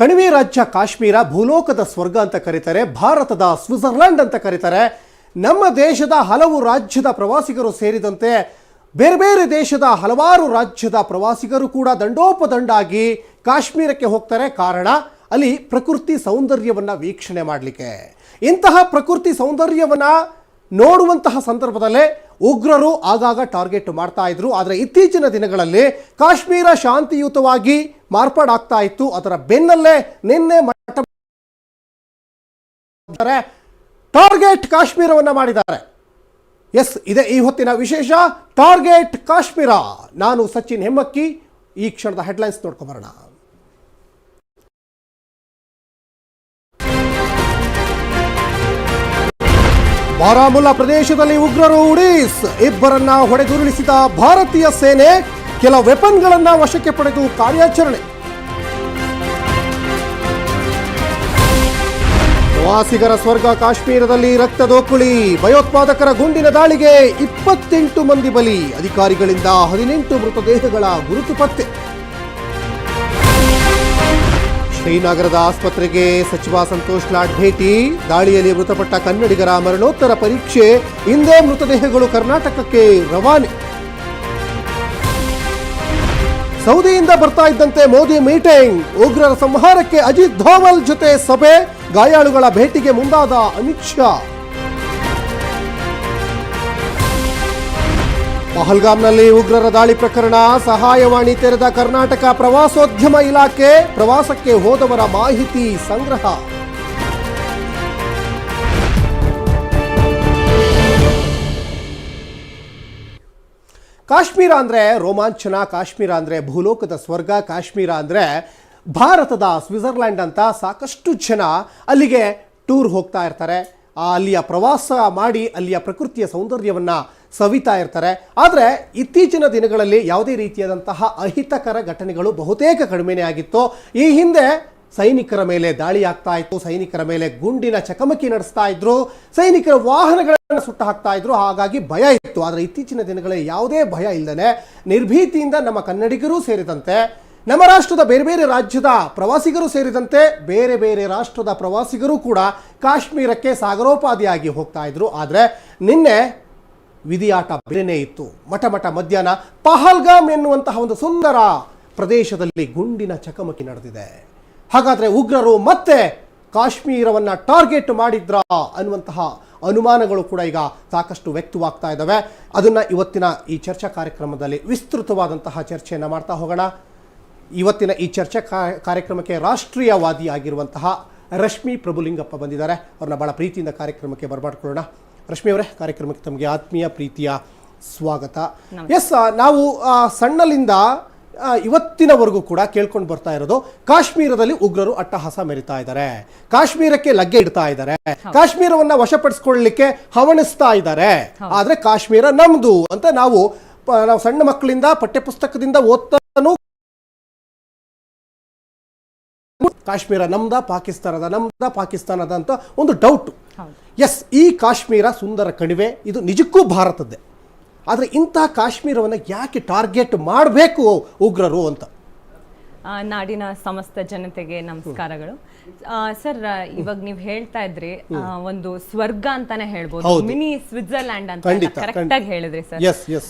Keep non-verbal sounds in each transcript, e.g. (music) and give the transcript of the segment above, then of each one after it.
ಕಣಿವೆ ರಾಜ್ಯ ಕಾಶ್ಮೀರ ಭೂಲೋಕದ ಸ್ವರ್ಗ ಅಂತ ಕರೀತಾರೆ, ಭಾರತದ ಸ್ವಿಟ್ಜರ್ಲೆಂಡ್ ಅಂತ ಕರೀತಾರೆ. ನಮ್ಮ ದೇಶದ ಹಲವು ರಾಜ್ಯದ ಪ್ರವಾಸಿಗರು ಸೇರಿದಂತೆ ಬೇರೆ ಬೇರೆ ದೇಶದ ಹಲವಾರು ರಾಜ್ಯದ ಪ್ರವಾಸಿಗರು ಕೂಡ ದಂಡೋಪದಂಡಾಗಿ ಕಾಶ್ಮೀರಕ್ಕೆ ಹೋಗ್ತಾರೆ. ಕಾರಣ, ಅಲ್ಲಿ ಪ್ರಕೃತಿ ಸೌಂದರ್ಯವನ್ನು ವೀಕ್ಷಣೆ ಮಾಡಲಿಕ್ಕೆ. ಇಂತಹ ಪ್ರಕೃತಿ ಸೌಂದರ್ಯವನ್ನು ನೋಡುವಂತಹ ಸಂದರ್ಭದಲ್ಲೇ ಉಗ್ರರು ಆಗಾಗ ಟಾರ್ಗೆಟ್ ಮಾಡ್ತಾ ಇದ್ರು. ಆದರೆ ಇತ್ತೀಚಿನ ದಿನಗಳಲ್ಲಿ ಕಾಶ್ಮೀರ ಶಾಂತಿಯುತವಾಗಿ ಮಾರ್ಪಾಡಾಗ್ತಾ ಇತ್ತು ಅದರ ಬೆನ್ನಲ್ಲೇ ನಿನ್ನೆ ಮಟ್ಟ ಟಾರ್ಗೆಟ್ ಕಾಶ್ಮೀರವನ್ನು ಮಾಡಿದ್ದಾರೆ. ಎಸ್, ಇದೆ ಈ ಹೊತ್ತಿನ ವಿಶೇಷ. ಟಾರ್ಗೆಟ್ ಕಾಶ್ಮೀರ. ನಾನು ಸಚಿನ್ ಹೆಮ್ಮಕ್ಕಿ. ಈ ಕ್ಷಣದ ಹೆಡ್ಲೈನ್ಸ್ ನೋಡ್ಕೊಂಬರೋಣ. ಬಾರಾಮುಲ್ಲಾ ಪ್ರದೇಶದಲ್ಲಿ ಉಗ್ರರು ಉಡೀಸ್. ಇಬ್ಬರನ್ನ ಹೊಡೆದುರುಳಿಸಿದ ಭಾರತೀಯ ಸೇನೆ ಕೆಲ ವೆಪನ್ಗಳನ್ನ ವಶಕ್ಕೆ ಪಡೆದು ಕಾರ್ಯಾಚರಣೆ. ಪ್ರವಾಸಿಗರ ಸ್ವರ್ಗ ಕಾಶ್ಮೀರದಲ್ಲಿ ರಕ್ತದೋಕುಳಿ ಭಯೋತ್ಪಾದಕರ ಗುಂಡಿನ ದಾಳಿಗೆ ಇಪ್ಪತ್ತೆಂಟು ಮಂದಿ ಬಲಿ, ಅಧಿಕಾರಿಗಳಿಂದ ಹದಿನೆಂಟು ಮೃತದೇಹಗಳ ಗುರುತು ಪತ್ತೆ. ಶ್ರೀನಗರದ ಆಸ್ಪತ್ರೆಗೆ ಸಚಿವ ಸಂತೋಷ್ ಲಾಡ್ ಭೇಟಿ, ದಾಳಿಯಲ್ಲಿ ಮೃತಪಟ್ಟ ಕನ್ನಡಿಗರ ಮರಣೋತ್ತರ ಪರೀಕ್ಷೆ ಇಂದೇ ಮೃತದೇಹಗಳು ಕರ್ನಾಟಕಕ್ಕೆ ರವಾನೆ. ಸೌದಿಯಿಂದ ಬರ್ತಾ ಇದ್ದಂತೆ ಮೋದಿ ಮೀಟಿಂಗ್. ಉಗ್ರರ ಸಂಹಾರಕ್ಕೆ ಅಜಿತ್ ಧೋವಲ್ ಜೊತೆ ಸಭೆ. ಗಾಯಾಳುಗಳ ಭೇಟಿಗೆ ಮುಂದಾದ ಅಮಿತ್ ಶಾ. ಪಹಲ್ಗಾಮ್ನಲ್ಲಿ ಉಗ್ರರ ದಾಳಿ ಪ್ರಕರಣ. ಸಹಾಯವಾಣಿ ತೆರೆದ ಕರ್ನಾಟಕ ಪ್ರವಾಸೋದ್ಯಮ ಇಲಾಖೆ. ಪ್ರವಾಸಕ್ಕೆ ಹೋದವರ ಮಾಹಿತಿ ಸಂಗ್ರಹ. ಕಾಶ್ಮೀರ ಅಂದರೆ ರೋಮಾಂಚನ, ಕಾಶ್ಮೀರ ಅಂದರೆ ಭೂಲೋಕದ ಸ್ವರ್ಗ, ಕಾಶ್ಮೀರ ಅಂದರೆ ಭಾರತದ ಸ್ವಿಟ್ಜರ್ಲ್ಯಾಂಡ್ ಅಂತ ಸಾಕಷ್ಟು ಜನ ಅಲ್ಲಿಗೆ ಟೂರ್ ಹೋಗ್ತಾ ಇರ್ತಾರೆ. ಅಲ್ಲಿಯ ಪ್ರವಾಸ ಮಾಡಿ ಅಲ್ಲಿಯ ಪ್ರಕೃತಿಯ ಸೌಂದರ್ಯವನ್ನು ಸವಿತಾ ಇರ್ತಾರೆ. ಆದರೆ ಇತ್ತೀಚಿನ ದಿನಗಳಲ್ಲಿ ಯಾವುದೇ ರೀತಿಯಾದಂತಹ ಅಹಿತಕರ ಘಟನೆಗಳು ಬಹುತೇಕ ಕಡಿಮೆನೇ ಆಗಿತ್ತು. ಈ ಹಿಂದೆ ಸೈನಿಕರ ಮೇಲೆ ದಾಳಿ ಆಗ್ತಾ ಇತ್ತು, ಸೈನಿಕರ ಮೇಲೆ ಗುಂಡಿನ ಚಕಮಕಿ ನಡೆಸ್ತಾ ಇದ್ರು, ಸೈನಿಕರ ವಾಹನಗಳನ್ನು ಸುಟ್ಟು ಹಾಕ್ತಾ ಇದ್ರು, ಹಾಗಾಗಿ ಭಯ ಇತ್ತು. ಆದರೆ ಇತ್ತೀಚಿನ ದಿನಗಳಲ್ಲಿ ಯಾವುದೇ ಭಯ ಇಲ್ಲದೆ ನಿರ್ಭೀತಿಯಿಂದ ನಮ್ಮ ಕನ್ನಡಿಗರೂ ಸೇರಿದಂತೆ, ನಮ್ಮ ರಾಷ್ಟ್ರದ ಬೇರೆ ಬೇರೆ ರಾಜ್ಯದ ಪ್ರವಾಸಿಗರು ಸೇರಿದಂತೆ, ಬೇರೆ ಬೇರೆ ರಾಷ್ಟ್ರದ ಪ್ರವಾಸಿಗರು ಕೂಡ ಕಾಶ್ಮೀರಕ್ಕೆ ಸಾಗರೋಪಾದಿಯಾಗಿ ಹೋಗ್ತಾ ಇದ್ರು. ಆದರೆ ನಿನ್ನೆ ವಿಧಿಯಾಟ ಬೇರೆನೇ ಇತ್ತು. ಮಠ ಮಠ ಮಧ್ಯಾಹ್ನ ಪಹಲ್ಗಾಮ್ ಎನ್ನುವಂತಹ ಒಂದು ಸುಂದರ ಪ್ರದೇಶದಲ್ಲಿ ಗುಂಡಿನ ಚಕಮಕಿ ನಡೆದಿದೆ. ಹಾಗಾದ್ರೆ ಉಗ್ರರು ಮತ್ತೆ ಕಾಶ್ಮೀರವನ್ನು ಟಾರ್ಗೆಟ್ ಮಾಡಿದ್ರ ಅನ್ನುವಂತಹ ಅನುಮಾನಗಳು ಕೂಡ ಈಗ ಸಾಕಷ್ಟು ವ್ಯಕ್ತವಾಗ್ತಾ ಇದ್ದಾವೆ ಅದನ್ನು ಇವತ್ತಿನ ಈ ಚರ್ಚಾ ಕಾರ್ಯಕ್ರಮದಲ್ಲಿ ವಿಸ್ತೃತವಾದಂತಹ ಚರ್ಚೆಯನ್ನು ಮಾಡ್ತಾ ಹೋಗೋಣ. ಇವತ್ತಿನ ಈ ಚರ್ಚಾ ಕಾರ್ಯಕ್ರಮಕ್ಕೆ ರಾಷ್ಟ್ರೀಯವಾದಿ ಆಗಿರುವಂತಹ ರಶ್ಮಿ ಪ್ರಭುಲಿಂಗಪ್ಪ ಬಂದಿದ್ದಾರೆ. ಅವ್ರನ್ನ ಭಾಳ ಪ್ರೀತಿಯಿಂದ ಕಾರ್ಯಕ್ರಮಕ್ಕೆ ಬರಮಾಡ್ಕೊಳ್ಳೋಣ. ರಶ್ಮಿ ಅವರೇ ಕಾರ್ಯಕ್ರಮಕ್ಕೆ ತಮಗೆ ಆತ್ಮೀಯ ಪ್ರೀತಿಯ ಸ್ವಾಗತ. ಎಸ್ ನಾವು ಸಣ್ಣಲಿಂದ ಇವತ್ತಿನವರೆಗೂ ಕೂಡ ಕೇಳ್ಕೊಂಡು ಬರ್ತಾ ಇರೋದು ಕಾಶ್ಮೀರದಲ್ಲಿ ಉಗ್ರರು ಅಟ್ಟಹಾಸ ಮೆರಿತಾ ಇದ್ದಾರೆ. ಕಾಶ್ಮೀರಕ್ಕೆ ಲಗ್ಗೆ ಇಡ್ತಾ ಇದ್ದಾರೆ. ಕಾಶ್ಮೀರವನ್ನ ವಶಪಡಿಸ್ಕೊಳ್ಳಲಿಕ್ಕೆ ಹವಣಿಸ್ತಾ ಇದ್ದಾರೆ. ಆದ್ರೆ ಕಾಶ್ಮೀರ ನಮ್ದು ಅಂತ ನಾವು ನಾವು ಸಣ್ಣ ಮಕ್ಕಳಿಂದ ಪಠ್ಯಪುಸ್ತಕದಿಂದ ಓದ್ತಾನು ಕಾಶ್ಮೀರ ನಮ್ದ ಪಾಕಿಸ್ತಾನದ ನಮ್ದ ಪಾಕಿಸ್ತಾನದ ಅಂತ ಒಂದು ಡೌಟ್ ಎಸ್ ಈ ಕಾಶ್ಮೀರ ಸುಂದರ ಕಣಿವೆ ಇದು ನಿಜಕ್ಕೂ ಭಾರತದ್ದೇ. ಆದರೆ ಇಂಥ ಕಾಶ್ಮೀರವನ್ನು ಯಾಕೆ ಟಾರ್ಗೆಟ್ ಮಾಡಬೇಕು ಉಗ್ರರು ಅಂತ? ನಾಡಿನ ಸಮಸ್ತ ಜನತೆಗೆ ನಮಸ್ಕಾರಗಳು. ಸರ್ ಇವಾಗ ನೀವು ಹೇಳ್ತಾ ಇದ್ರಿ ಒಂದು ಸ್ವರ್ಗ ಅಂತಾನೆ ಹೇಳ್ಬೋದು. ಮಿನಿ ಸ್ವಿಟ್ಜರ್ಲ್ಯಾಂಡ್ ಅಂತ ಕರೆಕ್ಟ್ ಆಗಿ ಹೇಳಿದ್ರಿ ಸರ್.